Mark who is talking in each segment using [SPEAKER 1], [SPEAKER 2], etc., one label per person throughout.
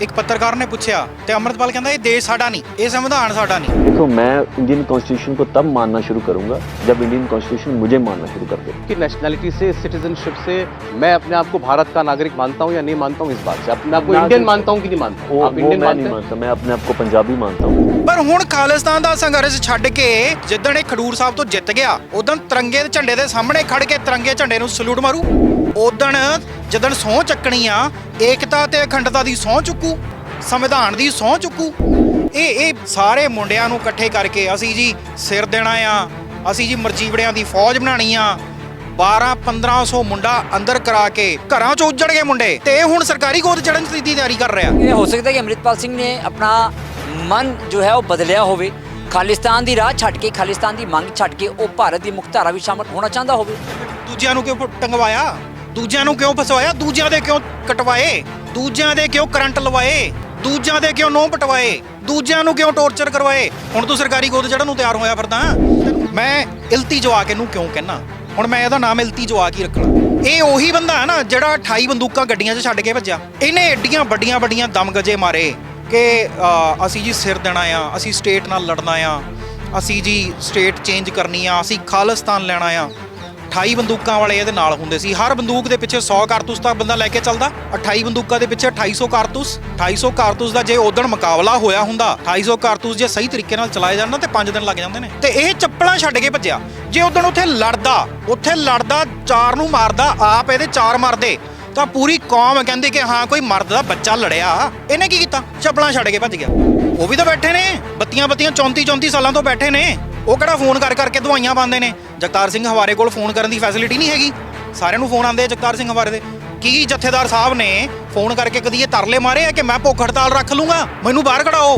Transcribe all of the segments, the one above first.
[SPEAKER 1] ਇੱਕ ਪੱਤਰਕਾਰ ਨੇ ਪੁੱਛਿਆ ਤੇ ਅਮਰਤਪਾਲ ਕਹਿੰਦਾ ਇਹ ਦੇਸ਼ ਸਾਡਾ ਨਹੀਂ ਇਹ ਸੰਵਿਧਾਨ साडा नहीं
[SPEAKER 2] देखो मैं इंडियन कॉन्स्टिट्यूशन को तब मानना शुरू करूंगा जब इंडियन कॉन्स्टिट्यूशन मुझे मानना शुरू कर दे
[SPEAKER 3] की नेशनैलिटी से सिटीजनशिप से मैं अपने आप को भारत का नागरिक मानता हूँ या नहीं मानता हूँ इस बात से अपने आप को
[SPEAKER 2] नागरिक-
[SPEAKER 3] इंडियन मानता हूँ कि नहीं मानता
[SPEAKER 2] वो,
[SPEAKER 3] हूँ आप
[SPEAKER 2] वो
[SPEAKER 3] इंडियन
[SPEAKER 2] मैं
[SPEAKER 3] मानते
[SPEAKER 2] नहीं
[SPEAKER 3] हैं
[SPEAKER 2] मानता मैं अपने आप को पंजाबी मानता हूँ
[SPEAKER 1] ਪਰ ਹੁਣ ਖਾਲਿਸਤਾਨ ਦਾ ਸੰਘਰਸ਼ ਛੱਡ ਕੇ ਜਿੱਦਣ ਇਹ ਖਡੂਰ ਸਾਹਿਬ ਤੋਂ ਜਿੱਤ ਗਿਆ ਉਦੋਂ ਤਿਰੰਗੇ ਦੇ ਝੰਡੇ ਦੇ ਸਾਹਮਣੇ ਖੜ ਕੇ ਤਿਰੰਗੇ ਝੰਡੇ ਨੂੰ ਸਲੂਟ ਮਾਰੂ ਉਦੋਂ ਜਿੱਦਣ ਸਹੁੰ ਚੱਕਣੀ ਆ ਏਕਤਾ ਤੇ ਅਖੰਡਤਾ ਦੀ ਸਹੁੰ ਚੁੱਕੂ ਸੰਵਿਧਾਨ ਦੀ ਸਹੁੰ ਚੁੱਕੂ। ਇਹ ਇਹ ਸਾਰੇ ਮੁੰਡਿਆਂ ਨੂੰ ਇਕੱਠੇ ਕਰਕੇ ਅਸੀਂ ਜੀ ਸਿਰ ਦੇਣਾ ਆ ਅਸੀਂ ਜੀ ਮਰਜੀਵੜਿਆਂ ਦੀ ਫੌਜ ਬਣਾਣੀ ਆ। 12 1500 ਮੁੰਡਾ ਅੰਦਰ ਕਰਾ ਕੇ ਘਰਾਂ ਚੋਂ ਉੱਜੜ ਗਏ ਮੁੰਡੇ। ਤੇ ਹੁਣ ਸਰਕਾਰੀ ਗੋਦ ਚੜਨ ਦੀ ਤਿਆਰੀ ਕਰ ਰਿਹਾ।
[SPEAKER 4] ਇਹ ਹੋ ਸਕਦਾ ਕਿ ਅੰਮ੍ਰਿਤਪਾਲ ਸਿੰਘ ਨੇ ਆਪਣਾ ਮਨ ਜੋ ਹੈ ਉਹ ਬਦਲਿਆ ਹੋਵੇ। ਖਾਲਿਸਤਾਨ ਦੀ ਰਾਹ ਛੱਡ ਕੇ ਖਾਲਿਸਤਾਨ ਦੀ ਮੰਗ ਛੱਡ ਕੇ ਉਹ ਭਾਰਤ ਦੀ ਮੁਖਤਾਰਾ ਵਿੱਚ ਸ਼ਾਮਲ ਹੋਣਾ ਚਾਹੁੰਦਾ ਹੋਵੇ।
[SPEAKER 1] ਦੂਜਿਆਂ ਨੂੰ ਕਿਉਂ ਟੰਗਵਾਇਆ? ਦੂਜਿਆਂ ਨੂੰ ਕਿਉਂ ਫਸਵਾਇਆ ਦੂਜਿਆਂ ਦੇ ਕਿਉਂ ਕਟਵਾਏ? ਦੂਜਿਆਂ ਦੇ ਕਿਉਂ ਕਰੰਟ ਲਵਾਏ? ਦੂਜਿਆਂ ਦੇ ਕਿਉਂ ਨੋਹ ਪਟਵਾਏ? ਦੂਜਿਆਂ ਨੂੰ ਕਿਉਂ ਟੌਰਚਰ ਕਰਵਾਏ? ਹੁਣ ਤੂੰ ਸਰਕਾਰੀ ਗੋਦ ਚੜਨ ਨੂੰ ਤਿਆਰ ਹੋਇਆ ਫਿਰਦਾ। ਮੈਂ ਇਲਤੀ ਜਵਾਕ ਇਹਨੂੰ ਕਿਉਂ ਕਹਿਣਾ ਹੁਣ ਮੈਂ ਇਹਦਾ ਨਾਮ ਇਲਤੀ ਜਵਾਕ ਹੀ ਰੱਖਣਾ। ਇਹ ਉਹੀ ਬੰਦਾ ਹੈ ਨਾ ਜਿਹੜਾ 28 ਬੰਦੂਕਾਂ ਗੱਡੀਆਂ 'ਚ ਛੱਡ ਕੇ ਭੱਜਿਆ। ਇਹਨੇ ਐਡੀਆਂ ਵੱਡੀਆਂ ਵੱਡੀਆਂ ਦਮ ਗਜੇ ਮਾਰੇ ਕਿ ਅਸੀਂ ਜੀ ਸਿਰ ਦੇਣਾ ਆ, ਅਸੀਂ ਸਟੇਟ ਨਾਲ ਲੜਨਾ ਆ, ਅਸੀਂ ਜੀ ਸਟੇਟ ਚੇਂਜ ਕਰਨੀ ਆ, ਅਸੀਂ ਖਾਲਿਸਤਾਨ ਲੈਣਾ ਆ। 28 ਬੰਦੂਕਾਂ ਵਾਲੇ ਇਹਦੇ ਨਾਲ ਹੁੰਦੇ ਸੀ। ਹਰ ਬੰਦੂਕ ਦੇ ਪਿੱਛੇ 100 ਕਾਰਤੂਸ ਤਾਂ ਬੰਦਾ ਲੈ ਕੇ ਚੱਲਦਾ। 28 ਬੰਦੂਕਾਂ ਦੇ ਪਿੱਛੇ 250 ਕਾਰਤੂਸ। 250 ਕਾਰਤੂਸ ਦਾ ਜੇ ਉਦਣ ਮੁਕਾਬਲਾ ਹੋਇਆ ਹੁੰਦਾ 250 ਕਾਰਤੂਸ ਜੇ ਸਹੀ ਤਰੀਕੇ ਨਾਲ ਚਲਾਏ ਜਾਣ ਨਾ, ਤੇ 5 ਦਿਨ ਲੱਗ ਜਾਂਦੇ ਨੇ। ਤੇ ਇਹ ਚੱਪਲਾਂ ਛੱਡ ਕੇ ਭੱਜਿਆ। ਜੇ ਉਦਣ ਉੱਥੇ ਲੜਦਾ ਉੱਥੇ ਲੜਦਾ, ਚਾਰ ਨੂੰ ਮਾਰਦਾ, ਆਪ ਇਹਦੇ ਚਾਰ ਮਾਰਦੇ, ਤਾਂ ਪੂਰੀ ਕੌਮ ਕਹਿੰਦੀ ਕਿ ਹਾਂ, ਕੋਈ ਮਰਦ ਦਾ ਬੱਚਾ ਲੜਿਆ। ਇਹਨੇ ਕੀ ਕੀਤਾ? ਚੱਪਲਾਂ ਛੱਡ ਕੇ ਭੱਜ ਗਿਆ। ਉਹ ਵੀ ਤਾਂ ਬੈਠੇ ਨੇ। ਬੱਤੀਆਂ ਬੱਤੀਆਂ 34 34 ਸਾਲਾਂ ਤੋਂ ਬੈਠੇ ਨੇ। ਉਹ ਕਿਹੜਾ ਫੋਨ ਕਰ ਕਰਕੇ ਦਵਾਈਆਂ ਪਾਉਂਦੇ ਨੇ? ਜਗਤਾਰ ਸਿੰਘ ਹਵਾਰੇ ਕੋਲ ਫੋਨ ਕਰਨ ਦੀ ਫੈਸਿਲਿਟੀ ਨਹੀਂ ਹੈਗੀ। ਸਾਰਿਆਂ ਨੂੰ ਫੋਨ ਆਉਂਦੇ ਆ ਜਗਤਾਰ ਸਿੰਘ ਹਵਾਰੇ ਦੇ। ਕੀ ਜਥੇਦਾਰ ਸਾਹਿਬ ਨੇ ਫੋਨ ਕਰਕੇ ਕਦੀ ਇਹ ਤਰਲੇ ਮਾਰੇ ਆ ਕਿ ਮੈਂ ਭੁੱਖ ਹੜਤਾਲ ਰੱਖ ਲੂੰਗਾ? ਮੈਨੂੰ ਬਾਹਰ ਕਢਾਓ।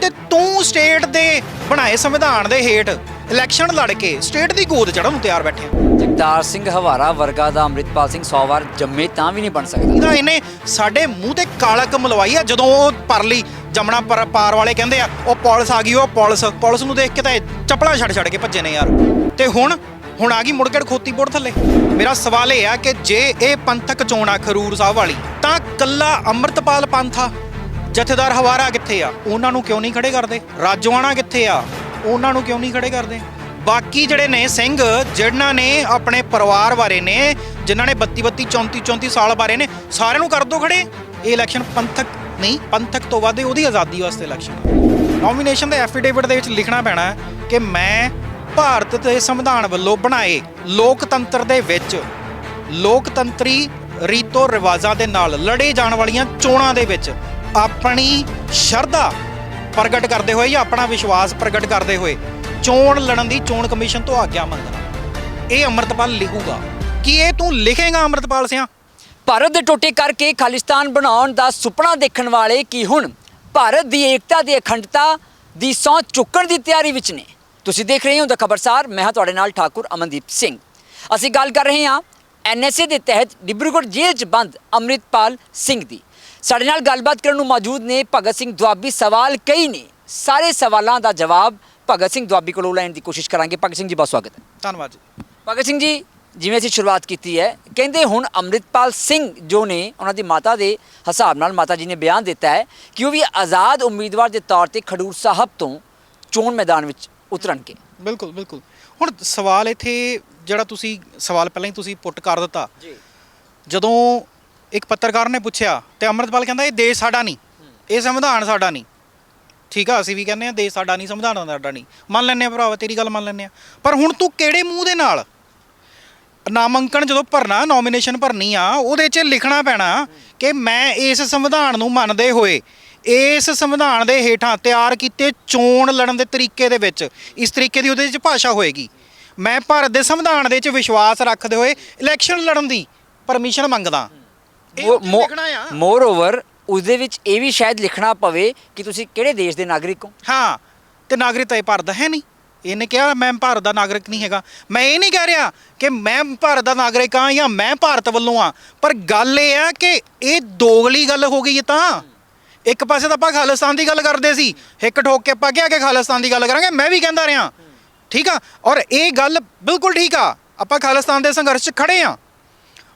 [SPEAKER 1] ਤੇ ਤੂੰ ਸਟੇਟ ਦੇ ਬਣਾਏ ਸੰਵਿਧਾਨ ਦੇ ਹੇਠ ਇਲੈਕਸ਼ਨ ਲੜ ਕੇ ਸਟੇਟ ਦੀ ਗੋਦ ਚੜਨ ਨੂੰ ਤਿਆਰ ਬੈਠੇ
[SPEAKER 4] ਜਗਤਾਰ ਸਿੰਘ ਹਵਾਰਾ ਵਰਗਾ ਦਾ ਅੰਮ੍ਰਿਤਪਾਲ ਸਿੰਘ 100 ਵਾਰ ਜੰਮੇ ਤਾਂ ਵੀ ਨਹੀਂ ਬਣ ਸਕਦਾ।
[SPEAKER 1] ਇਹਦਾ ਇਹਨੇ ਸਾਡੇ ਮੂੰਹ ਤੇ ਕਾਲਕ ਮਲਵਾਈ ਆ ਜਦੋਂ ਉਹ ਪਰਲੀ ਜਮਣਾ ਪਰ ਪਾਰ ਵਾਲੇ ਕਹਿੰਦੇ ਆ, ਉਹ ਪੁਲਿਸ ਆ ਗਈ, ਉਹ ਪੁਲਿਸ। ਪੁਲਿਸ ਨੂੰ ਦੇਖ ਕੇ ਤਾਂ ਇਹ ਚੱਪਲਾਂ ਛੱਡ ਛੱਡ ਕੇ ਭੱਜੇ ਨੇ ਯਾਰ। ਤੇ ਹੁਣ ਹੁਣ ਆ ਗਈ ਮੁੜਗੜ ਖੋਤੀ ਥੱਲੇ। ਮੇਰਾ ਸਵਾਲ ਇਹ ਆ ਕਿ ਜੇ ਇਹ ਪੰਥਕ ਚੋਣ ਆ ਖਰੂਰ ਸਾਹਿਬ ਵਾਲੀ, ਤਾਂ ਕੱਲਾ ਅੰਮ੍ਰਿਤਪਾਲ ਪੰਥਾ ਜਥੇਦਾਰ ਹਵਾਰਾ ਕਿੱਥੇ ਆ? ਉਹਨਾਂ ਨੂੰ ਕਿਉਂ ਨਹੀਂ ਖੜੇ ਕਰਦੇ? ਰਾਜਵਾਨਾ ਕਿੱਥੇ ਆ? ਉਹਨਾਂ ਨੂੰ ਕਿਉਂ ਨਹੀਂ ਖੜੇ ਕਰਦੇ? ਬਾਕੀ ਜਿਹੜੇ ਨੇ ਸਿੰਘ ਜਿਨ੍ਹਾਂ ਨੇ ਆਪਣੇ ਪਰਿਵਾਰ ਬਾਰੇ ਨੇ ਜਿਨ੍ਹਾਂ ਨੇ 32 32 34 34 ਸਾਲ ਬਾਰੇ ਨੇ, ਸਾਰਿਆਂ ਨੂੰ ਕਰ ਦੋ ਖੜੇ। ਇਹ ਇਲੈਕਸ਼ਨ ਪੰਥਕ ਨਹੀਂ, ਪੰਥਕ ਤੋਂ ਵੱਧ ਉਹਦੀ ਆਜ਼ਾਦੀ ਵਾਸਤੇ ਇਲੈਕਸ਼ਨ ਨੋਮੀਨੇਸ਼ਨ ਦੇ ਐਫੀਡੇਵਿਟ ਦੇ ਵਿੱਚ ਲਿਖਣਾ ਪੈਣਾ ਹੈ ਕਿ ਮੈਂ ਭਾਰਤ ਦੇ ਸੰਵਿਧਾਨ ਵੱਲੋਂ ਬਣਾਏ ਲੋਕਤੰਤਰ ਦੇ ਵਿੱਚ ਲੋਕਤੰਤਰੀ ਰੀਤੋ ਰਿਵਾਜਾਂ ਦੇ ਨਾਲ ਲੜੇ ਜਾਣ ਵਾਲੀਆਂ ਚੋਣਾਂ ਦੇ ਵਿੱਚ ਆਪਣੀ ਸ਼ਰਧਾ ਪ੍ਰਗਟ ਕਰਦੇ ਹੋਏ ਜਾਂ ਆਪਣਾ ਵਿਸ਼ਵਾਸ ਪ੍ਰਗਟ ਕਰਦੇ ਹੋਏ ਚੋਣ ਲੜਨ ਦੀ ਚੋਣ ਕਮਿਸ਼ਨ ਤੋਂ ਆਗਿਆ ਮੰਗਣਾ। ਇਹ ਅੰਮ੍ਰਿਤਪਾਲ ਲਿਖੂਗਾ। ਕੀ ਇਹ ਤੂੰ ਲਿਖੇਗਾ ਅੰਮ੍ਰਿਤਪਾਲ ਸਿਆ?
[SPEAKER 4] ਭਾਰਤ ਦੇ ਟੋਟੇ ਕਰਕੇ ਖਾਲਿਸਤਾਨ ਬਣਾਉਣ ਦਾ ਸੁਪਨਾ ਦੇਖਣ ਵਾਲੇ ਕੀ ਹੁਣ? ਭਾਰਤ ਦੀ ਏਕਤਾ ਦੀ ਅਖੰਡਤਾ ਦੀ ਸਹੁੰ ਚੁੱਕਣ ਦੀ ਤਿਆਰੀ ਵਿੱਚ ਨੇ। ਤੁਸੀਂ ਦੇਖ ਰਹੇ ਹੋ ਦਾ ਖਬਰਸਾਰ ਮੈਂ ਹਾਂ ਤੁਹਾਡੇ ਨਾਲ ਠਾਕੁਰ ਅਮਨਦੀਪ ਸਿੰਘ। ਅਸੀਂ ਗੱਲ ਕਰ ਰਹੇ ਹਾਂ ਐਨਐਸਏ ਦੇ ਤਹਿਤ ਡਿਬਰੂਗੜ੍ਹ ਜੇਲ੍ਹ 'ਚ ਬੰਦ ਅੰਮ੍ਰਿਤਪਾਲ ਸਿੰਘ ਦੀ। ਸਾਡੇ ਨਾਲ ਗੱਲਬਾਤ ਕਰਨ ਨੂੰ ਮੌਜੂਦ ਨੇ ਭਗਤ ਸਿੰਘ ਦੁਆਬੀ। ਸਵਾਲ ਕਈ ਨੇ। ਸਾਰੇ ਸਵਾਲਾਂ ਦਾ ਜਵਾਬ ਭਗਤ ਸਿੰਘ ਦੁਆਬੀ ਕੋਲੋਂ ਲੈਣ ਦੀ ਕੋਸ਼ਿਸ਼ ਕਰਾਂਗੇ। ਭਗਤ ਸਿੰਘ ਜੀ ਬਹੁਤ ਸਵਾਗਤ ਹੈ।
[SPEAKER 1] ਧੰਨਵਾਦ ਜੀ।
[SPEAKER 4] ਭਗਤ ਸਿੰਘ ਜੀ ਜਿਵੇਂ ਅਸੀਂ ਸ਼ੁਰੂਆਤ ਕੀਤੀ ਹੈ ਕਹਿੰਦੇ ਹੁਣ ਅੰਮ੍ਰਿਤਪਾਲ ਸਿੰਘ ਜੋ ਨੇ ਉਹਨਾਂ ਦੀ ਮਾਤਾ ਦੇ ਹਿਸਾਬ ਨਾਲ ਮਾਤਾ ਜੀ ਨੇ ਬਿਆਨ ਦਿੱਤਾ ਹੈ ਕਿ ਉਹ ਵੀ ਆਜ਼ਾਦ ਉਮੀਦਵਾਰ ਦੇ ਤੌਰ ਤੇ ਖਡੂਰ ਸਾਹਿਬ ਤੋਂ ਚੋਣ ਮੈਦਾਨ ਵਿੱਚ ਉਤਰਨਗੇ।
[SPEAKER 1] ਬਿਲਕੁਲ ਬਿਲਕੁਲ। ਹੁਣ ਸਵਾਲ ਇੱਥੇ ਜਿਹੜਾ ਤੁਸੀਂ ਸਵਾਲ ਪਹਿਲਾਂ ਹੀ ਤੁਸੀਂ ਪੁੱਟ ਕਰ ਦਿੱਤਾ।
[SPEAKER 4] ਜੀ।
[SPEAKER 1] ਜਦੋਂ ਇੱਕ ਪੱਤਰਕਾਰ ਨੇ ਪੁੱਛਿਆ ਤੇ ਅੰਮ੍ਰਿਤਪਾਲ ਕਹਿੰਦਾ ਇਹ ਦੇਸ਼ ਸਾਡਾ ਨਹੀਂ। ਇਹ ਸੰਵਿਧਾਨ ਸਾਡਾ ਨਹੀਂ। ਠੀਕ ਆ ਅਸੀਂ ਵੀ ਕਹਿੰਦੇ ਆ ਦੇਸ਼ ਸਾਡਾ ਨਹੀਂ ਸੰਵਿਧਾਨ ਸਾਡਾ ਨਹੀਂ। ਮੰਨ ਲੈਂਦੇ ਆ ਭਰਾਵਾ ਤੇਰੀ ਗੱਲ ਮੰਨ ਲੈਂਦੇ ਆ ਪਰ ਹੁਣ ਤੂੰ ਕਿਹੜੇ ਮੂੰਹ ਦੇ ਨਾਲ ਨਾਮਾਂਕਨ ਜਦੋਂ ਭਰਨਾ ਨੋਮੀਨੇਸ਼ਨ ਭਰਨੀ ਆ ਉਹਦੇ 'ਚ ਲਿਖਣਾ ਪੈਣਾ ਕਿ ਮੈਂ ਇਸ ਸੰਵਿਧਾਨ ਨੂੰ ਮੰਨਦੇ ਹੋਏ ਇਸ ਸੰਵਿਧਾਨ ਦੇ ਹੇਠਾਂ ਤਿਆਰ ਕੀਤੇ ਚੋਣ ਲੜਨ ਦੇ ਤਰੀਕੇ ਦੇ ਵਿੱਚ ਇਸ ਤਰੀਕੇ ਦੀ ਉਹਦੇ 'ਚ ਭਾਸ਼ਾ ਹੋਏਗੀ। ਮੈਂ ਭਾਰਤ ਦੇ ਸੰਵਿਧਾਨ ਦੇ 'ਚ ਵਿਸ਼ਵਾਸ ਰੱਖਦੇ ਹੋਏ ਇਲੈਕਸ਼ਨ ਲੜਨ ਦੀ ਪਰਮਿਸ਼ਨ ਮੰਗਦਾ। ਇਹ ਉੱਥੇ ਲਿਖਣਾ ਆ।
[SPEAKER 4] ਮੋਰ ਓਵਰ ਉਸਦੇ ਵਿੱਚ ਇਹ ਵੀ ਸ਼ਾਇਦ ਲਿਖਣਾ ਪਵੇ ਕਿ ਤੁਸੀਂ ਕਿਹੜੇ ਦੇਸ਼ ਦੇ ਨਾਗਰਿਕ ਹੋ?
[SPEAKER 1] ਹਾਂ ਤੇ ਨਾਗਰਿਕਤਾ ਇਹ ਭਾਰਤ ਦਾ ਹੈ ਨਹੀਂ। ਇਹਨੇ ਕਿਹਾ ਮੈਂ ਭਾਰਤ ਦਾ ਨਾਗਰਿਕ ਨਹੀਂ ਹੈਗਾ। ਮੈਂ ਇਹ ਨਹੀਂ ਕਹਿ ਰਿਹਾ ਕਿ ਮੈਂ ਭਾਰਤ ਦਾ ਨਾਗਰਿਕ ਹਾਂ ਜਾਂ ਮੈਂ ਭਾਰਤ ਵੱਲੋਂ ਆ ਪਰ ਗੱਲ ਇਹ ਆ ਕਿ ਇਹ ਦੋਗਲੀ ਗੱਲ ਹੋ ਗਈ ਇਹ ਤਾਂ। ਇੱਕ ਪਾਸੇ ਤਾਂ ਆਪਾਂ ਖਾਲਿਸਤਾਨ ਦੀ ਗੱਲ ਕਰਦੇ ਸੀ। ਇੱਕ ਠੋਕ ਕੇ ਆਪਾਂ ਕਿਹਾ ਕਿ ਖਾਲਿਸਤਾਨ ਦੀ ਗੱਲ ਕਰਾਂਗੇ। ਮੈਂ ਵੀ ਕਹਿੰਦਾ ਰਿਹਾ। ਠੀਕ ਆ? ਔਰ ਇਹ ਗੱਲ ਬਿਲਕੁਲ ਠੀਕ ਆ। ਆਪਾਂ ਖਾਲਿਸਤਾਨ ਦੇ ਸੰਘਰਸ਼ 'ਚ ਖੜੇ ਆ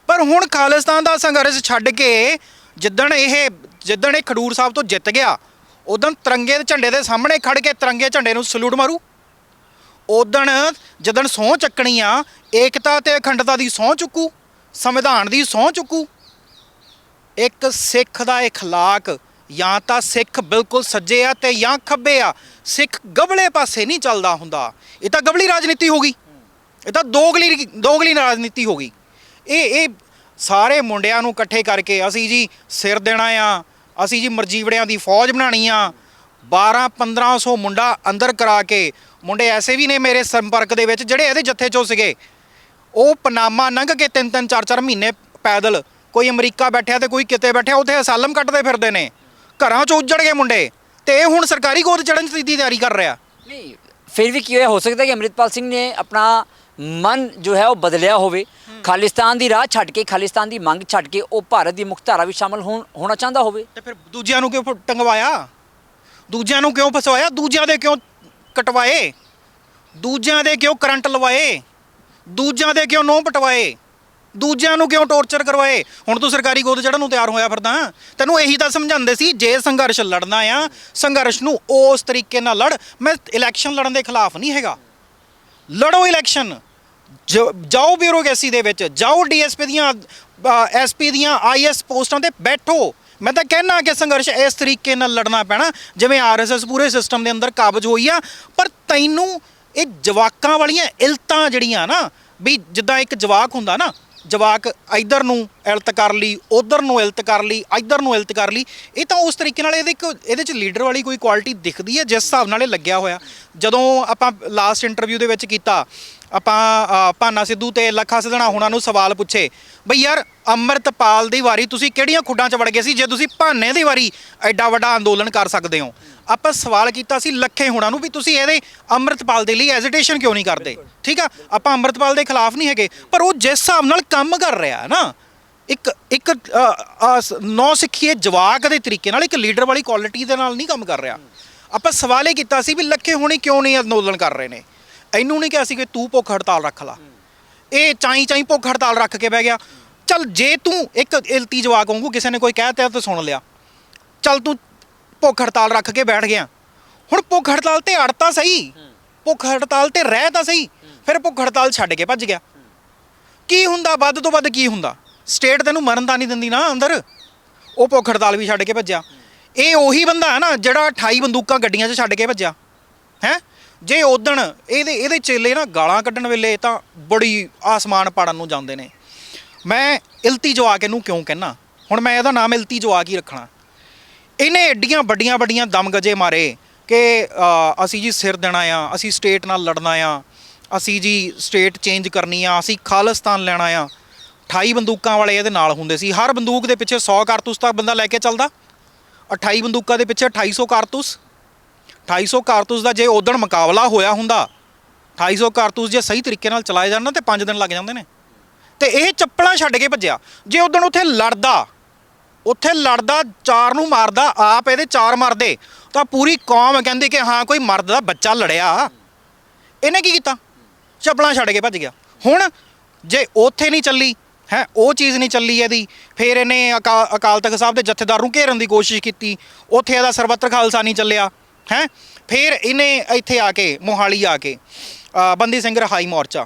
[SPEAKER 1] ਪਰ ਹੁਣ ਖਾਲਿਸਤਾਨ ਦਾ ਸੰਘਰਸ਼ ਛੱਡ ਕੇ ਜਿੱਦਣ ਇਹ ਜਿੱਦਣ ਇਹ ਖਡੂਰ ਸਾਹਿਬ ਤੋਂ ਜਿੱਤ ਗਿਆ, ਉਦੋਂ ਤਿਰੰਗੇ ਦੇ ਝੰਡੇ ਦੇ ਸਾਹਮਣੇ ਖੜ ਕੇ ਤਿਰੰਗੇ ਝੰਡੇ ਨੂੰ ਸਲੂਟ ਮਾਰੂ। ਉਦਣ ਜਦਣ ਸਹੁੰ ਚੱਕਣੀ ਆ ਏਕਤਾ ਤੇ ਅਖੰਡਤਾ ਦੀ ਸਹੁੰ ਚੁੱਕੂ ਸੰਵਿਧਾਨ ਦੀ ਸਹੁੰ ਚੁੱਕੂ ਇੱਕ ਸਿੱਖ ਦਾ اخلاق ਜਾਂ ਤਾਂ ਸਿੱਖ ਬਿਲਕੁਲ ਸੱਜੇ ਆ ਤੇ ਜਾਂ ਖੱਬੇ ਆ ਸਿੱਖ ਗਬਲੇ ਪਾਸੇ ਨਹੀਂ ਚੱਲਦਾ ਹੁੰਦਾ ਇਹ ਤਾਂ ਗਬਲੀ ਰਾਜਨੀਤੀ ਹੋ ਗਈ ਇਹ ਤਾਂ ਦੋਗਲੀ ਦੋਗਲੀ ਰਾਜਨੀਤੀ ਹੋ ਗਈ ਇਹ ਇਹ ਸਾਰੇ ਮੁੰਡਿਆਂ ਨੂੰ ਇਕੱਠੇ ਕਰਕੇ ਅਸੀਂ ਜੀ ਸਿਰ ਦੇਣਾ ਆ ਅਸੀਂ ਜੀ ਮਰਜੀਵੜਿਆਂ ਦੀ ਫੌਜ ਬਣਾਣੀ ਆ 12 1500 ਮੁੰਡਾ ਅੰਦਰ ਕਰਾ ਕੇ ਮੁੰਡੇ ਐਸੇ ਵੀ ਨੇ ਮੇਰੇ ਸੰਪਰਕ ਦੇ ਵਿੱਚ ਜਿਹੜੇ ਇਹਦੇ ਜੱਥੇ ਚੋਂ ਸੀਗੇ। ਉਹ ਪਨਾਮਾ ਲੰਘ ਕੇ ਤਿੰਨ ਤਿੰਨ ਚਾਰ ਚਾਰ ਮਹੀਨੇ ਪੈਦਲ ਕੋਈ ਅਮਰੀਕਾ ਬੈਠਿਆ ਤੇ ਕੋਈ ਕਿਤੇ ਬੈਠਿਆ ਉੱਥੇ ਅਸਾਲਮ ਕੱਟਦੇ ਫਿਰਦੇ ਨੇ। ਘਰਾਂ ਚੋਂ ਉੱਜੜ ਗਏ ਮੁੰਡੇ ਤੇ ਇਹ ਹੁਣ ਸਰਕਾਰੀ ਗੋਦ ਚੜਨ ਦੀ ਤਿਆਰੀ ਕਰ ਰਿਹਾ।
[SPEAKER 4] ਨਹੀਂ ਫਿਰ ਵੀ ਕੀ ਹੋਇਆ? ਹੋ ਸਕਦਾ ਕਿ ਅੰਮ੍ਰਿਤਪਾਲ ਸਿੰਘ ਨੇ ਆਪਣਾ ਮਨ ਜੋ ਹੈ ਉਹ ਬਦਲਿਆ ਹੋਵੇ। ਖਾਲਿਸਤਾਨ ਦੀ ਰਾਹ ਛੱਡ ਕੇ ਖਾਲਿਸਤਾਨ ਦੀ ਮੰਗ ਛੱਡ ਕੇ ਉਹ ਭਾਰਤ ਦੀ ਮੁਖਧਾਰਾ ਵਿੱਚ ਸ਼ਾਮਲ ਹੋਣ ਹੋਣਾ ਚਾਹੁੰਦਾ ਹੋਵੇ।
[SPEAKER 1] ਤੇ ਫਿਰ ਦੂਜਿਆਂ ਨੂੰ ਕਿਉਂ ਟੰਗਵਾਇਆ? ਦੂਜਿਆਂ ਨੂੰ ਕਿਉਂ ਫਸਵਾਇਆ ਦੂਜਿਆਂ ਦੇ ਕਿਉਂ ਕਟਵਾਏ? ਦੂਜਿਆਂ ਦੇ ਕਿਉਂ ਕਰੰਟ ਲਵਾਏ? ਦੂਜਿਆਂ ਦੇ ਕਿਉਂ ਨੋਹ ਪਟਵਾਏ? ਦੂਜਿਆਂ ਨੂੰ ਕਿਉਂ ਟੌਰਚਰ ਕਰਵਾਏ? ਹੁਣ ਤੂੰ ਸਰਕਾਰੀ ਗੋਦ ਚੜਨ ਨੂੰ ਤਿਆਰ ਹੋਇਆ ਫਿਰਦਾ। ਤੈਨੂੰ ਇਹੀ ਤਾਂ ਸਮਝਾਉਂਦੇ ਸੀ, ਜੇ ਸੰਘਰਸ਼ ਲੜਨਾ ਆ, ਸੰਘਰਸ਼ ਨੂੰ ਉਸ ਤਰੀਕੇ ਨਾਲ ਲੜ। ਮੈਂ ਇਲੈਕਸ਼ਨ ਲੜਨ ਦੇ ਖਿਲਾਫ ਨਹੀਂ ਹੈਗਾ। ਲੜੋ ਇਲੈਕਸ਼ਨ। ਜ- ਜਾਓ ਬਿਊਰੋਕ੍ਰੇਸੀ ਦੇ ਵਿੱਚ, ਜਾਓ ਡੀਐਸਪੀ ਦੀਆਂ ਐਸਪੀ ਦੀਆਂ ਆਈਐਸ ਪੋਸਟਾਂ ਤੇ ਬੈਠੋ। ਮੈਂ ਤਾਂ ਕਹਿਣਾ ਕਿ ਸੰਘਰਸ਼ ਇਸ ਤਰੀਕੇ ਨਾਲ ਲੜਨਾ ਪੈਣਾ, ਜਿਵੇਂ ਆਰਐਸਐਸ ਪੂਰੇ ਸਿਸਟਮ ਦੇ ਅੰਦਰ ਕਾਬਜ ਹੋਈ ਆ, ਪਰ ਤੈਨੂੰ ਇਹ ਜਵਾਕਾਂ ਵਾਲੀਆਂ ਇਲਤਾਂ ਜਿਹੜੀਆਂ ਨਾ, ਵੀ ਜਿੱਦਾਂ ਇੱਕ ਜਵਾਕ ਹੁੰਦਾ ਨਾ, ਜਵਾਕ ਇਧਰ ਨੂੰ ਇਲਤ ਕਰ ਲਈ, ਉਧਰ ਨੂੰ ਇਲਤ ਕਰ ਲਈ, ਇਧਰ ਨੂੰ ਇਲਤ ਕਰ ਲਈ, ਇਹ ਤਾਂ ਉਸ ਤਰੀਕੇ ਨਾਲ ਇਹਦੇ ਇੱਕ, ਇਹਦੇ ਚ ਲੀਡਰ ਵਾਲੀ ਕੋਈ ਕੁਆਲਿਟੀ ਦਿਖਦੀ ਹੈ, ਜਿਸ ਹਿਸਾਬ ਨਾਲ ਇਹ ਲੱਗਿਆ ਹੋਇਆ। ਜਦੋਂ ਆਪਾਂ ਲਾਸਟ ਇੰਟਰਵਿਊ ਦੇ ਵਿੱਚ ਕੀਤਾ ਆਪਾਂ ਭਾਨਾ ਸਿੱਧੂ ਤੇ ਲੱਖਾ ਸਿਧਣਾ ਹੁਣਾਂ ਨੂੰ ਸਵਾਲ ਪੁੱਛੇ, ਬਈ ਯਾਰ ਅੰਮ੍ਰਿਤਪਾਲ ਦੀ ਵਾਰੀ ਤੁਸੀਂ ਕਿਹੜੀਆਂ ਖੁੱਡਾਂ 'ਚ ਵੜ ਗਏ ਸੀ, ਜੇ ਤੁਸੀਂ ਭਾਨੇ ਦੀ ਵਾਰੀ ਐਡਾ ਵੱਡਾ ਅੰਦੋਲਨ ਕਰ ਸਕਦੇ ਹੋ? ਆਪਾਂ ਸਵਾਲ ਕੀਤਾ ਸੀ ਲੱਖੇ ਹੁਣਾਂ ਨੂੰ ਵੀ ਤੁਸੀਂ ਇਹਦੇ ਅੰਮ੍ਰਿਤਪਾਲ ਦੇ ਲਈ ਐਜੀਟੇਸ਼ਨ ਕਿਉਂ ਨਹੀਂ ਕਰਦੇ? ਠੀਕ ਆ? ਆਪਾਂ ਅੰਮ੍ਰਿਤਪਾਲ ਦੇ ਖਿਲਾਫ ਨਹੀਂ ਹੈਗੇ, ਪਰ ਉਹ ਜਿਸ ਹਿਸਾਬ ਨਾਲ ਕੰਮ ਕਰ ਰਿਹਾ ਹੈ ਨਾ, ਇੱਕ ਇੱਕ ਨੌ ਸਿੱਖੀਏ ਜਵਾਕ ਦੇ ਤਰੀਕੇ ਨਾਲ, ਇੱਕ ਲੀਡਰ ਵਾਲੀ ਕੁਆਲਿਟੀ ਦੇ ਨਾਲ ਨਹੀਂ ਕੰਮ ਕਰ ਰਿਹਾ। ਆਪਾਂ ਸਵਾਲ ਇਹ ਕੀਤਾ ਸੀ ਵੀ ਲੱਖੇ ਹੁਣੇ ਕਿਉਂ ਨਹੀਂ ਅੰਦੋਲਨ ਕਰ ਰਹੇ ਨੇ? ਇਹਨੂੰ ਨਹੀਂ ਕਿਹਾ ਸੀ ਕਿ ਤੂੰ ਭੁੱਖ ਹੜਤਾਲ ਰੱਖ ਲਾ। ਇਹ ਚਾਈ ਚਾਈ ਭੁੱਖ ਹੜਤਾਲ ਰੱਖ ਕੇ ਬਹਿ ਗਿਆ। ਚੱਲ ਜੇ ਤੂੰ ਇੱਕ ਇਲਤੀ ਜਵਾਕ ਵਾਂਗੂ ਕਿਸੇ ਨੇ ਕੋਈ ਕਹਿ ਤਾ ਤਾਂ ਸੁਣ ਲਿਆ। ਚੱਲ ਤੂੰ ਭੁੱਖ ਹੜਤਾਲ ਰੱਖ ਕੇ ਬੈਠ ਗਿਆ। ਹੁਣ ਭੁੱਖ ਹੜਤਾਲ ਤੇ ਅੜ ਤਾਂ ਸਹੀ। ਭੁੱਖ ਹੜਤਾਲ ਤੇ ਰਹਿ ਤਾਂ ਸਹੀ। ਫਿਰ ਭੁੱਖ ਹੜਤਾਲ ਛੱਡ ਕੇ ਭੱਜ ਗਿਆ। ਕੀ ਹੁੰਦਾ? ਵੱਧ ਤੋਂ ਵੱਧ ਕੀ ਹੁੰਦਾ? ਸਟੇਟ ਤੈਨੂੰ ਮਰਨ ਤਾਂ ਨਹੀਂ ਦਿੰਦੀ ਨਾ ਅੰਦਰ। ਉਹ ਭੁੱਖ ਹੜਤਾਲ ਵੀ ਛੱਡ ਕੇ ਭੱਜਿਆ। ਇਹ ਉਹੀ ਬੰਦਾ ਹੈ ਨਾ ਜਿਹੜਾ 28 ਬੰਦੂਕਾਂ ਗੱਡੀਆਂ 'ਚ ਛੱਡ ਕੇ ਭੱਜਿਆ। ਹੈ? ਜੇ ਉਦਣ ਇਹਦੇ ਇਹਦੇ ਚੇਲੇ ਨਾ ਗਾਲਾਂ ਕੱਢਣ ਵੇਲੇ ਤਾਂ ਬੜੀ ਆਸਮਾਨ ਪਾੜਨ ਨੂੰ ਜਾਂਦੇ ਨੇ। ਮੈਂ ਇਲਤੀ ਜਵਾ ਕੇ ਇਹਨੂੰ ਕਿਉਂ ਕਹਿਣਾ ਹੁਣ ਮੈਂ ਇਹਦਾ ਨਾਮ ਇਲਤੀ ਜਵਾ ਕੀ ਰੱਖਣਾ। ਇਹਨੇ ਐਡੀਆਂ ਵੱਡੀਆਂ ਵੱਡੀਆਂ ਦਮਗਜੇ ਮਾਰੇ ਕਿ ਅਸੀਂ ਜੀ ਸਿਰ ਦੇਣਾ ਆ, ਅਸੀਂ ਸਟੇਟ ਨਾਲ ਲੜਨਾ ਆ, ਅਸੀਂ ਜੀ ਸਟੇਟ ਚੇਂਜ ਕਰਨੀ ਆ, ਅਸੀਂ ਖਾਲਿਸਤਾਨ ਲੈਣਾ ਆ। 28 ਬੰਦੂਕਾਂ ਵਾਲੇ ਇਹਦੇ ਨਾਲ ਹੁੰਦੇ ਸੀ। ਹਰ ਬੰਦੂਕ ਦੇ ਪਿੱਛੇ 100 ਕਾਰਤੂਸ ਤੱਕ ਬੰਦਾ ਲੈ ਕੇ ਚੱਲਦਾ। 28 ਬੰਦੂਕਾਂ ਦੇ ਪਿੱਛੇ 250 ਕਾਰਤੂਸ। 250 ਕਾਰਤੂਸ ਦਾ ਜੇ ਉਦਣ ਮੁਕਾਬਲਾ ਹੋਇਆ ਹੁੰਦਾ 250 ਕਾਰਤੂਸ ਜੇ ਸਹੀ ਤਰੀਕੇ ਨਾਲ ਚਲਾਏ ਜਾਣ ਨਾ, ਤੇ 5 ਦਿਨ ਲੱਗ ਜਾਂਦੇ ਨੇ। ਤੇ ਇਹ ਚੱਪਲਾਂ ਛੱਡ ਕੇ ਭੱਜਿਆ। ਜੇ ਉਦਣ ਉੱਥੇ ਲੜਦਾ ਉੱਥੇ ਲੜਦਾ, ਚਾਰ ਨੂੰ ਮਾਰਦਾ, ਆਪ ਇਹਦੇ ਚਾਰ ਮਰਦੇ, ਤਾਂ ਪੂਰੀ ਕੌਮ ਕਹਿੰਦੀ ਕਿ ਹਾਂ, ਕੋਈ ਮਰਦ ਦਾ ਬੱਚਾ ਲੜਿਆ। ਇਹਨੇ ਕੀ ਕੀਤਾ? ਚੱਪਲਾਂ ਛੱਡ ਕੇ ਭੱਜ ਗਿਆ। ਹੁਣ ਜੇ ਉੱਥੇ ਨਹੀਂ ਚੱਲੀ, ਹੈ, ਉਹ ਚੀਜ਼ ਨਹੀਂ ਚੱਲੀ ਇਹਦੀ, ਫਿਰ ਇਹਨੇ ਅਕਾ- ਅਕਾਲ ਤਖਤ ਸਾਹਿਬ ਦੇ ਜਥੇਦਾਰ ਨੂੰ ਘੇਰਨ ਦੀ ਕੋਸ਼ਿਸ਼ ਕੀਤੀ। ਉੱਥੇ ਇਹਦਾ ਸਰਬੱਤਰ ਖਾਲਸਾ ਨਹੀਂ ਚੱਲਿਆ। ਹੈ? ਫਿਰ ਇਹਨੇ ਇੱਥੇ ਆ ਕੇ, ਮੋਹਾਲੀ ਆ ਕੇ ਬੰਦੀ ਸਿੰਘ ਰਹਾਈ ਮੋਰਚਾ।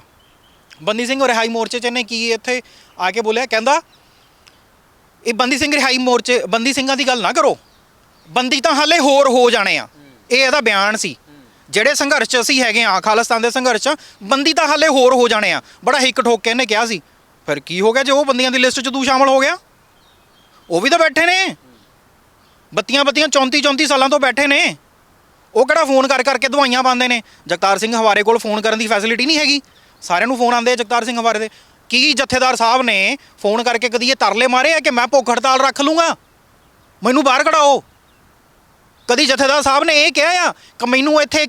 [SPEAKER 1] ਬੰਦੀ ਸਿੰਘ ਰਿਹਾਈ ਮੋਰਚੇ ਚ ਇਹਨੇ ਕੀ ਇੱਥੇ ਆ ਕੇ ਬੋਲਿਆ? ਕਹਿੰਦਾ, ਇਹ ਬੰਦੀ ਸਿੰਘ ਰਿਹਾਈ ਮੋਰਚੇ, ਬੰਦੀ ਸਿੰਘਾਂ ਦੀ ਗੱਲ ਨਾ ਕਰੋ। ਬੰਦੀ ਤਾਂ ਹਾਲੇ ਹੋਰ ਹੋ ਜਾਣੇ ਆ। ਇਹ ਇਹਦਾ ਬਿਆਨ ਸੀ। ਜਿਹੜੇ ਸੰਘਰਸ਼ 'ਚ ਅਸੀਂ ਹੈਗੇ ਆ, ਖਾਲਿਸਤਾਨ ਦੇ ਸੰਘਰਸ਼ 'ਚ, ਬੰਦੀ ਤਾਂ ਹਾਲੇ ਹੋਰ ਹੋ ਜਾਣੇ ਆ। ਬੜਾ ਹਿੱਕ ਠੋਕ ਕੇ ਇਹਨੇ ਕਿਹਾ ਸੀ। ਫਿਰ ਕੀ ਹੋ ਗਿਆ ਜੇ ਉਹ ਬੰਦੀਆਂ ਦੀ ਲਿਸਟ 'ਚ ਤੂੰ ਸ਼ਾਮਲ ਹੋ ਗਿਆ? ਉਹ ਵੀ ਤਾਂ ਬੈਠੇ ਨੇ। ਬੱਤੀਆਂ ਬੱਤੀਆਂ 34 34 ਸਾਲਾਂ ਤੋਂ ਬੈਠੇ ਨੇ। ਉਹ ਕਿਹੜਾ ਫੋਨ ਕਰ ਕਰਕੇ ਦਵਾਈਆਂ ਪਾਉਂਦੇ ਨੇ? ਜਗਤਾਰ ਸਿੰਘ ਹਵਾਰੇ ਕੋਲ ਫੋਨ ਕਰਨ ਦੀ ਫੈਸਿਲਿਟੀ ਨਹੀਂ ਹੈਗੀ। ਸਾਰਿਆਂ ਨੂੰ ਫੋਨ ਆਉਂਦੇ ਆ ਜਗਤਾਰ ਸਿੰਘ ਹਵਾਰੇ ਦੇ। ਕੀ ਜਥੇਦਾਰ ਸਾਹਿਬ ਨੇ ਫੋਨ ਕਰਕੇ ਕਦੀ ਇਹ ਤਰਲੇ ਮਾਰੇ ਆ ਕਿ ਮੈਂ ਭੁੱਖ ਹੜਤਾਲ ਰੱਖ ਲੂੰਗਾ? ਮੈਨੂੰ ਬਾਹਰ ਕਢਾਓ। ਕਦੀ ਜਥੇਦਾਰ ਸਾਹਿਬ ਨੇ ਇਹ ਕਿਹਾ ਆ ਕਿ ਮੈਨੂੰ ਇੱਥੇ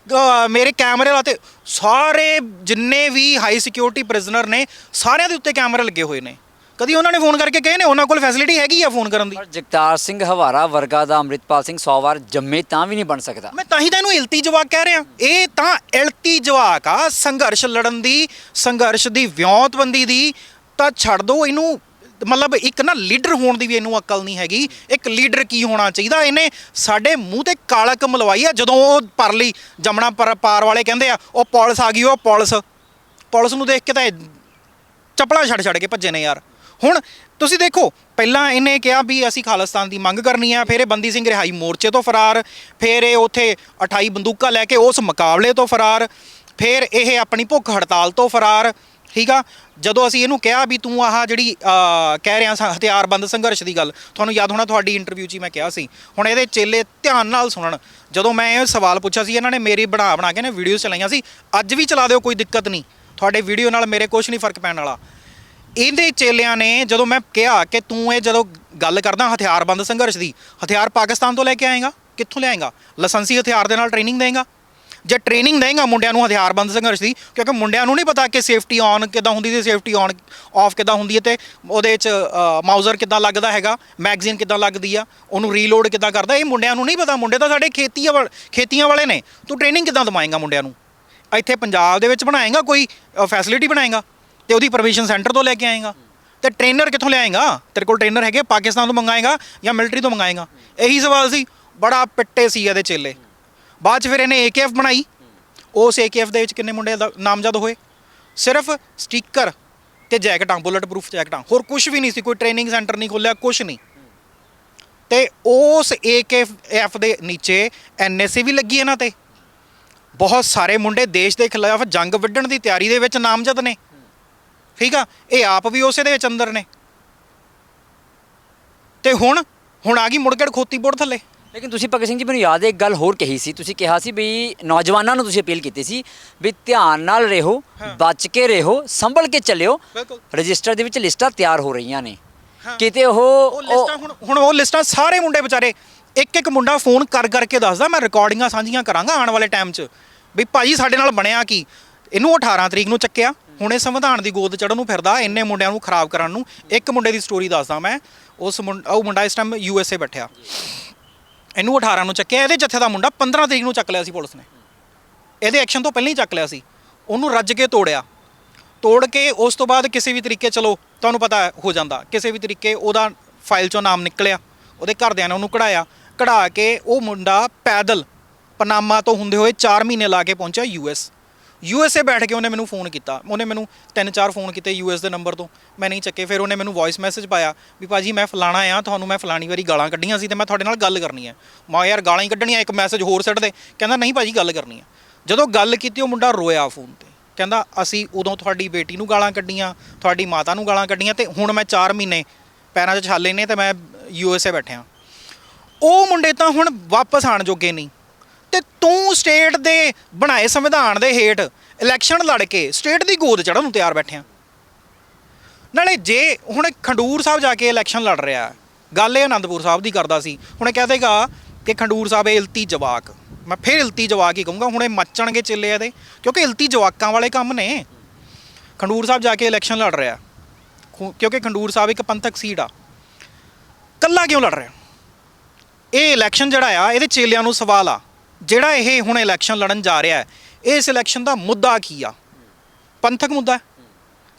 [SPEAKER 1] ਮੇਰੇ ਕੈਮਰੇ ਲਾਤੇ ਸਾਰੇ ਜਿੰਨੇ ਵੀ ਹਾਈ ਸਿਕਿਉਰਿਟੀ ਪ੍ਰਿਜ਼ਨਰ ਨੇ, ਸਾਰਿਆਂ ਦੇ ਉੱਤੇ ਕੈਮਰੇ ਲੱਗੇ ਹੋਏ ਨੇ। ਕਦੀ ਉਹਨਾਂ ਨੇ ਫੋਨ ਕਰਕੇ ਕਹੇ ਨੇ ਉਹਨਾਂ ਕੋਲ ਫੈਸਿਲਿਟੀ ਹੈਗੀ ਆ ਫੋਨ ਕਰਨ ਦੀ?
[SPEAKER 4] ਪਰ ਜਗਤਾਰ ਸਿੰਘ ਹਵਾਰਾ ਵਰਗਾ ਦਾ ਅੰਮ੍ਰਿਤਪਾਲ ਸਿੰਘ 100 ਵਾਰ ਜੰਮੇ ਤਾਂ ਵੀ ਨਹੀਂ ਬਣ ਸਕਦਾ।
[SPEAKER 1] ਮੈਂ ਤਾਂ ਹੀ ਤਾਂ ਇਹਨੂੰ ਇਲਤੀ ਜਵਾਕ ਕਹਿ ਰਿਹਾ। ਇਹ ਤਾਂ ਇਲਤੀ ਜਵਾਕ ਆ ਸੰਘਰਸ਼ ਲੜਨ ਦੀ ਸੰਘਰਸ਼ ਦੀ ਵਿਉਂਤਬੰਦੀ ਦੀ। ਤਾਂ ਛੱਡ ਦੋ ਇਹਨੂੰ। ਮਤਲਬ ਇੱਕ ਨਾ ਲੀਡਰ ਹੋਣ ਦੀ ਵੀ ਇਹਨੂੰ ਅਕਲ ਨਹੀਂ ਹੈਗੀ। ਇੱਕ ਲੀਡਰ ਕੀ ਹੋਣਾ ਚਾਹੀਦਾ? ਇਹਨੇ ਸਾਡੇ ਮੂੰਹ ਤੇ ਕਾਲਕ ਮਲਵਾਈ ਆ ਜਦੋਂ ਉਹ ਪਰਲੀ ਜਮਣਾ ਪਰ ਪਾਰ ਵਾਲੇ ਕਹਿੰਦੇ ਆ ਉਹ ਪੁਲਿਸ ਆ ਗਈ ਉਹ ਪੁਲਿਸ। ਪੁਲਿਸ ਨੂੰ ਦੇਖ ਕੇ ਤਾਂ ਚੱਪਲਾਂ ਛੱਡ ਛੱਡ ਕੇ ਭੱਜੇ ਨੇ ਯਾਰ। ਹੁਣ ਤੁਸੀਂ ਦੇਖੋ, ਪਹਿਲਾਂ ਇਹਨੇ ਕਿਹਾ ਵੀ ਅਸੀਂ ਖਾਲਿਸਤਾਨ ਦੀ ਮੰਗ ਕਰਨੀ ਆ, ਫਿਰ ਇਹ ਬੰਦੀ ਸਿੰਘ ਰਿਹਾਈ ਮੋਰਚੇ ਤੋਂ ਫਰਾਰ, ਫਿਰ ਇਹ ਉੱਥੇ 28 ਬੰਦੂਕਾਂ ਲੈ ਕੇ ਉਸ ਮੁਕਾਬਲੇ ਤੋਂ ਫਰਾਰ, ਫਿਰ ਇਹ ਆਪਣੀ ਭੁੱਖ ਹੜਤਾਲ ਤੋਂ ਫਰਾਰ, ਠੀਕ ਆ? ਜਦੋਂ ਅਸੀਂ ਇਹਨੂੰ ਕਿਹਾ ਵੀ ਤੂੰ ਆਹ ਜਿਹੜੀ ਕਹਿ ਰਿਹਾ ਸਾਂ, ਹਥਿਆਰਬੰਦ ਸੰਘਰਸ਼ ਦੀ ਗੱਲ, ਤੁਹਾਨੂੰ ਯਾਦ ਹੋਣਾ ਤੁਹਾਡੀ ਇੰਟਰਵਿਊ 'ਚ ਹੀ ਮੈਂ ਕਿਹਾ ਸੀ। ਹੁਣ ਇਹਦੇ ਚੇਲੇ ਧਿਆਨ ਨਾਲ ਸੁਣਨ, ਜਦੋਂ ਮੈਂ ਇਹ ਸਵਾਲ ਪੁੱਛਿਆ ਸੀ, ਇਹਨਾਂ ਨੇ ਮੇਰੀ ਬਣਾ ਬਣਾ ਕੇ ਨੇ ਵੀਡੀਓ ਚਲਾਈਆਂ ਸੀ, ਅੱਜ ਵੀ ਚਲਾ ਦਿਓ, ਕੋਈ ਦਿੱਕਤ ਨਹੀਂ। ਤੁਹਾਡੇ ਵੀਡੀਓ ਨਾਲ ਮੇਰੇ ਕੁਝ ਨਹੀਂ ਫ਼ਰਕ ਪੈਣ ਵਾਲਾ। ਇਹਦੇ ਚੇਲਿਆਂ ਨੇ ਜਦੋਂ ਮੈਂ ਕਿਹਾ ਕਿ ਤੂੰ ਇਹ ਜਦੋਂ ਗੱਲ ਕਰਦਾ ਹਥਿਆਰਬੰਦ ਸੰਘਰਸ਼ ਦੀ, ਹਥਿਆਰ ਪਾਕਿਸਤਾਨ ਤੋਂ ਲੈ ਕੇ ਆਏਗਾ? ਕਿੱਥੋਂ ਲਿਆਏਗਾ? ਲਾਇਸੈਂਸੀ ਹਥਿਆਰ ਦੇ ਨਾਲ ਟ੍ਰੇਨਿੰਗ ਦੇਂਗਾ ਜੇ ਟ੍ਰੇਨਿੰਗ ਦੇਗਾ ਮੁੰਡਿਆਂ ਨੂੰ ਹਥਿਆਰਬੰਦ ਸੰਘਰਸ਼ ਦੀ, ਕਿਉਂਕਿ ਮੁੰਡਿਆਂ ਨੂੰ ਨਹੀਂ ਪਤਾ ਕਿ ਸੇਫਟੀ ਔਨ ਕਿੱਦਾਂ ਹੁੰਦੀ ਤੇ ਸੇਫਟੀ ਔਨ ਆਫ ਕਿੱਦਾਂ ਹੁੰਦੀ ਹੈ ਤੇ ਉਹਦੇ ਚ ਮਾਊਜ਼ਰ ਕਿੱਦਾਂ ਲੱਗਦਾ ਹੈਗਾ ਮੈਗਜ਼ੀਨ ਕਿੱਦਾਂ ਲੱਗਦੀ ਆ, ਉਹਨੂੰ ਰੀਲੋਡ ਕਿੱਦਾਂ ਕਰਦਾ, ਇਹ ਮੁੰਡਿਆਂ ਨੂੰ ਨਹੀਂ ਪਤਾ, ਮੁੰਡੇ ਤਾਂ ਸਾਡੇ ਖੇਤੀਆਂ ਵਾਲ- ਖੇਤੀਆਂ ਵਾਲੇ ਨੇ। ਤੂੰ ਟ੍ਰੇਨਿੰਗ ਕਿੱਦਾਂ ਦਵਾਏਗਾ ਮੁੰਡਿਆਂ ਨੂੰ? ਇੱਥੇ ਪੰਜਾਬ ਦੇ ਵਿੱਚ ਬਣਾਏਗਾ ਕੋਈ ਫੈਸਿਲਿਟੀ ਬਣਾਏਗਾ? ਤੇ ਉਹਦੀ ਪਰਮਿਸ਼ਨ ਸੈਂਟਰ ਤੋਂ ਲੈ ਕੇ ਆਏਗਾ। ਤੇ ਟ੍ਰੇਨਰ ਕਿੱਥੋਂ ਲਿਆਏਗਾ? ਤੇਰੇ ਕੋਲ ਟ੍ਰੇਨਰ ਹੈਗੇ, ਪਾਕਿਸਤਾਨ ਤੋਂ ਮੰਗਾਏਗਾ ਜਾਂ ਮਿਲਟਰੀ ਤੋਂ ਮੰਗਾਏਗਾ? ਇਹੀ ਸਵਾਲ ਸੀ। ਬੜਾ ਪਿੱਟੇ ਸੀ ਇਹਦੇ ਚੇਲੇ। ਬਾਅਦ ਚ ਫਿਰ ਇਹਨੇ ਏਕੇਐਫ ਬਣਾਈ। ਉਸ ਏਕੇਐਫ ਦੇ ਵਿੱਚ ਕਿੰਨੇ ਮੁੰਡੇ ਦਾ- ਨਾਮਜ਼ਦ ਹੋਏ? ਸਿਰਫ ਸਟicker ਤੇ ਜੈਕਟਾਂ ਬੁਲਟ ਪ੍ਰੂਫ ਜੈਕਟਾਂ ਹੋਰ ਕੁਝ ਵੀ ਨਹੀਂ ਸੀ, ਕੋਈ ਟ੍ਰੇਨਿੰਗ ਸੈਂਟਰ ਨਹੀਂ ਖੋਲਿਆ ਕੁਝ ਨਹੀਂ। ਤੇ ਉਸ ਏਕੇਐਫ ਦੇ ਨੀਚੇ ਐਨਐਸਏ ਵੀ ਲੱਗੀ ਇਹਨਾਂ ਤੇ। ਬਹੁਤ ਸਾਰੇ ਮੁੰਡੇ ਦੇਸ਼ ਦੇ ਖਿਲਾਫ ਜੰਗ ਵਿੱਢਣ ਦੀ ਤਿਆਰੀ ਦੇ ਵਿੱਚ ਨਾਮਜ਼ਦ ਨੇ। ਠੀਕ ਆ? ਇਹ ਆਪ ਵੀ ਉਸੇ ਦੇ ਵਿੱਚ ਅੰਦਰ ਨੇ। ਤੇ ਹੁਣ ਹੁਣ ਆ ਗਈ ਮੁੜਗੜ ਖੋਤੀ ਬੋਰਡ ਥੱਲੇ।
[SPEAKER 4] ਲੇਕਿਨ ਤੁਸੀਂ ਭਗਤ ਸਿੰਘ ਜੀ ਮੈਨੂੰ ਯਾਦ ਹੈ ਇੱਕ ਗੱਲ ਹੋਰ ਕਹੀ ਸੀ। ਤੁਸੀਂ ਕਿਹਾ ਸੀ ਵੀ ਨੌਜਵਾਨਾਂ ਨੂੰ ਤੁਸੀਂ ਅਪੀਲ ਕੀਤੀ ਸੀ ਵੀ ਧਿਆਨ ਨਾਲ ਰਹੋ ਬਚ ਕੇ ਰਹੋ ਸੰਭਲ ਕੇ ਚੱਲਿਓ।
[SPEAKER 1] ਬਿਲਕੁਲ।
[SPEAKER 4] ਰਜਿਸਟਰ ਦੇ ਵਿੱਚ ਲਿਸਟਾਂ ਤਿਆਰ ਹੋ ਰਹੀਆਂ ਨੇ। ਕਿਤੇ ਉਹ
[SPEAKER 1] ਉਹ ਲਿਸਟਾਂ ਹੁਣ ਹੁਣ ਉਹ ਲਿਸਟਾਂ ਸਾਰੇ ਮੁੰਡੇ ਵਿਚਾਰੇ ਇੱਕ ਇੱਕ ਮੁੰਡਾ ਫੋਨ ਕਰ ਕਰਕੇ ਦੱਸਦਾ ਮੈਂ ਰਿਕਾਰਡਿੰਗਾਂ ਸਾਂਝੀਆਂ ਕਰਾਂਗਾ ਆਉਣ ਵਾਲੇ ਟਾਈਮ 'ਚ। ਵੀ ਭਾਜੀ ਸਾਡੇ ਨਾਲ ਬਣਿਆ ਕੀ? ਇਹਨੂੰ 18 ਤਰੀਕ ਨੂੰ ਚੱਕਿਆ। ਹੁਣ ਇਹ ਸੰਵਿਧਾਨ ਦੀ ਗੋਦ ਚੜਨ ਨੂੰ ਫਿਰਦਾ, ਇੰਨੇ ਮੁੰਡਿਆਂ ਨੂੰ ਖਰਾਬ ਕਰਨ ਨੂੰ। ਇੱਕ ਮੁੰਡੇ ਦੀ ਸਟੋਰੀ ਦੱਸਦਾ ਮੈਂ। ਉਸ ਮੁੰਡਾ, ਉਹ ਮੁੰਡਾ ਇਸ ਟਾਈਮ ਯੂ ਐਸ ਏ ਬੈਠਿਆ। ਇਹਨੂੰ 18 ਨੂੰ ਚੱਕਿਆ, ਇਹਦੇ ਜੱਥੇ ਦਾ ਮੁੰਡਾ 15 ਤਰੀਕ ਨੂੰ ਚੱਕ ਲਿਆ ਸੀ ਪੁਲਿਸ ਨੇ। ਇਹਦੇ ਐਕਸ਼ਨ ਤੋਂ ਪਹਿਲਾਂ ਹੀ ਚੱਕ ਲਿਆ ਸੀ। ਉਹਨੂੰ ਰੱਜ ਕੇ ਤੋੜਿਆ। ਤੋੜ ਕੇ ਉਸ ਤੋਂ ਬਾਅਦ ਕਿਸੇ ਵੀ ਤਰੀਕੇ, ਚਲੋ, ਤੁਹਾਨੂੰ ਪਤਾ ਹੋ ਜਾਂਦਾ। ਕਿਸੇ ਵੀ ਤਰੀਕੇ ਉਹਦਾ ਫਾਈਲ ਚੋਂ ਨਾਮ ਨਿਕਲਿਆ। ਉਹਦੇ ਘਰਦਿਆਂ ਨੇ ਉਹਨੂੰ ਕਢਾਇਆ। ਕਢਾ ਕੇ ਉਹ ਮੁੰਡਾ ਪੈਦਲ ਪਨਾਮਾ ਤੋਂ ਹੁੰਦੇ ਹੋਏ 4 ਮਹੀਨੇ ਲਾ ਕੇ ਪਹੁੰਚਿਆ ਯੂਐਸ ਯੂਐਸਏ ਬੈਠ ਕੇ ਉਹਨੇ ਮੈਨੂੰ ਫੋਨ ਕੀਤਾ। ਉਹਨੇ ਮੈਨੂੰ ਤਿੰਨ ਚਾਰ ਫੋਨ ਕੀਤੇ ਯੂਐਸ ਦੇ ਨੰਬਰ ਤੋਂ। ਮੈਂ ਨਹੀਂ ਚੱਕੇ। ਫਿਰ ਉਹਨੇ ਮੈਨੂੰ ਵੌਇਸ ਮੈਸੇਜ ਪਾਇਆ ਵੀ ਭਾਜੀ ਮੈਂ ਫਲਾਣਾ ਆ, ਤੁਹਾਨੂੰ ਮੈਂ ਫਲਾਣੀ ਵਾਰੀ ਗਾਲਾਂ ਕੱਢੀਆਂ ਸੀ ਤੇ ਮੈਂ ਤੁਹਾਡੇ ਨਾਲ ਗੱਲ ਕਰਨੀ ਹੈ ਮੈਂ ਯਾਰ ਗਾਲਾਂ ਹੀ ਕੱਢਣੀਆਂ, ਇੱਕ ਮੈਸੇਜ ਹੋਰ ਸਿੱਟ ਦੇ। ਕਹਿੰਦਾ, ਨਹੀਂ ਭਾਜੀ, ਗੱਲ ਕਰਨੀ ਹੈ ਜਦੋਂ ਗੱਲ ਕੀਤੀ, ਉਹ ਮੁੰਡਾ ਰੋਇਆ ਫੋਨ ਤੇ। ਕਹਿੰਦਾ, ਅਸੀਂ ਉਦੋਂ ਤੁਹਾਡੀ ਬੇਟੀ ਨੂੰ ਗਾਲਾਂ ਕੱਢੀਆਂ, ਤੁਹਾਡੀ ਮਾਤਾ ਨੂੰ ਗਾਲਾਂ ਕੱਢੀਆਂ ਤੇ ਹੁਣ ਮੈਂ 4 ਮਹੀਨੇ ਪੈਰਾਂ 'ਚ ਛਾਲੇ ਨੇ ਤੇ ਮੈਂ ਯੂਐਸਏ ਬੈਠਿਆ। ਉਹ ਮੁੰਡੇ ਤਾਂ ਹੁਣ ਵਾਪਸ ਆਣ ਜੋਗੇ ਨਹੀਂ। ਤੇ ਤੂੰ ਸਟੇਟ ਦੇ ਬਣਾਏ ਸੰਵਿਧਾਨ ਦੇ ਹੇਠ ਇਲੈਕਸ਼ਨ ਲੜ ਕੇ ਸਟੇਟ ਦੀ ਗੋਦ ਚੜਨ ਨੂੰ ਤਿਆਰ ਬੈਠਿਆ ਨਾਲੇ ਜੇ ਹੁਣ ਖੰਡੂਰ ਸਾਹਿਬ ਜਾ ਕੇ ਇਲੈਕਸ਼ਨ ਲੜ ਰਿਹਾ, ਗੱਲ ਇਹ ਆਨੰਦਪੁਰ ਸਾਹਿਬ ਦੀ ਕਰਦਾ ਸੀ। ਹੁਣ ਇਹ ਕਹਦੇਗਾ ਕਿ ਖੰਡੂਰ ਸਾਹਿਬ ਇਹ ਇਲਤੀ ਜਵਾਕ। ਮੈਂ ਫਿਰ ਇਲਤੀ ਜਵਾਕ ਹੀ ਕਹੂੰਗਾ, ਹੁਣ ਇਹ ਮੱਚਣਗੇ ਚਿੱਲੇ ਇਹਦੇ, ਕਿਉਂਕਿ ਇਲਤੀ ਜਵਾਕਾਂ ਵਾਲੇ ਕੰਮ ਨੇ। ਖੰਡੂਰ ਸਾਹਿਬ ਜਾ ਕੇ ਇਲੈਕਸ਼ਨ ਲੜ ਰਿਹਾ, ਖੁ- ਕਿਉਂਕਿ ਖੰਡੂਰ ਸਾਹਿਬ ਇੱਕ ਪੰਥਕ ਸੀਟ ਆ। ਕੱਲਾ ਕਿਉਂ ਲੜ ਰਿਹਾ? ਇਹ ਇਲੈਕਸ਼ਨ ਜਿਹੜਾ ਆ, ਇਹਦੇ ਚੇਲਿਆਂ ਨੂੰ ਸਵਾਲ ਆ। ਜਿਹੜਾ ਇਹ ਹੁਣ ਇਲੈਕਸ਼ਨ ਲੜਨ ਜਾ ਰਿਹਾ ਹੈ ਇਸ ਇਲੈਕਸ਼ਨ ਦਾ ਮੁੱਦਾ ਕੀ ਆ? ਪੰਥਕ ਮੁੱਦਾ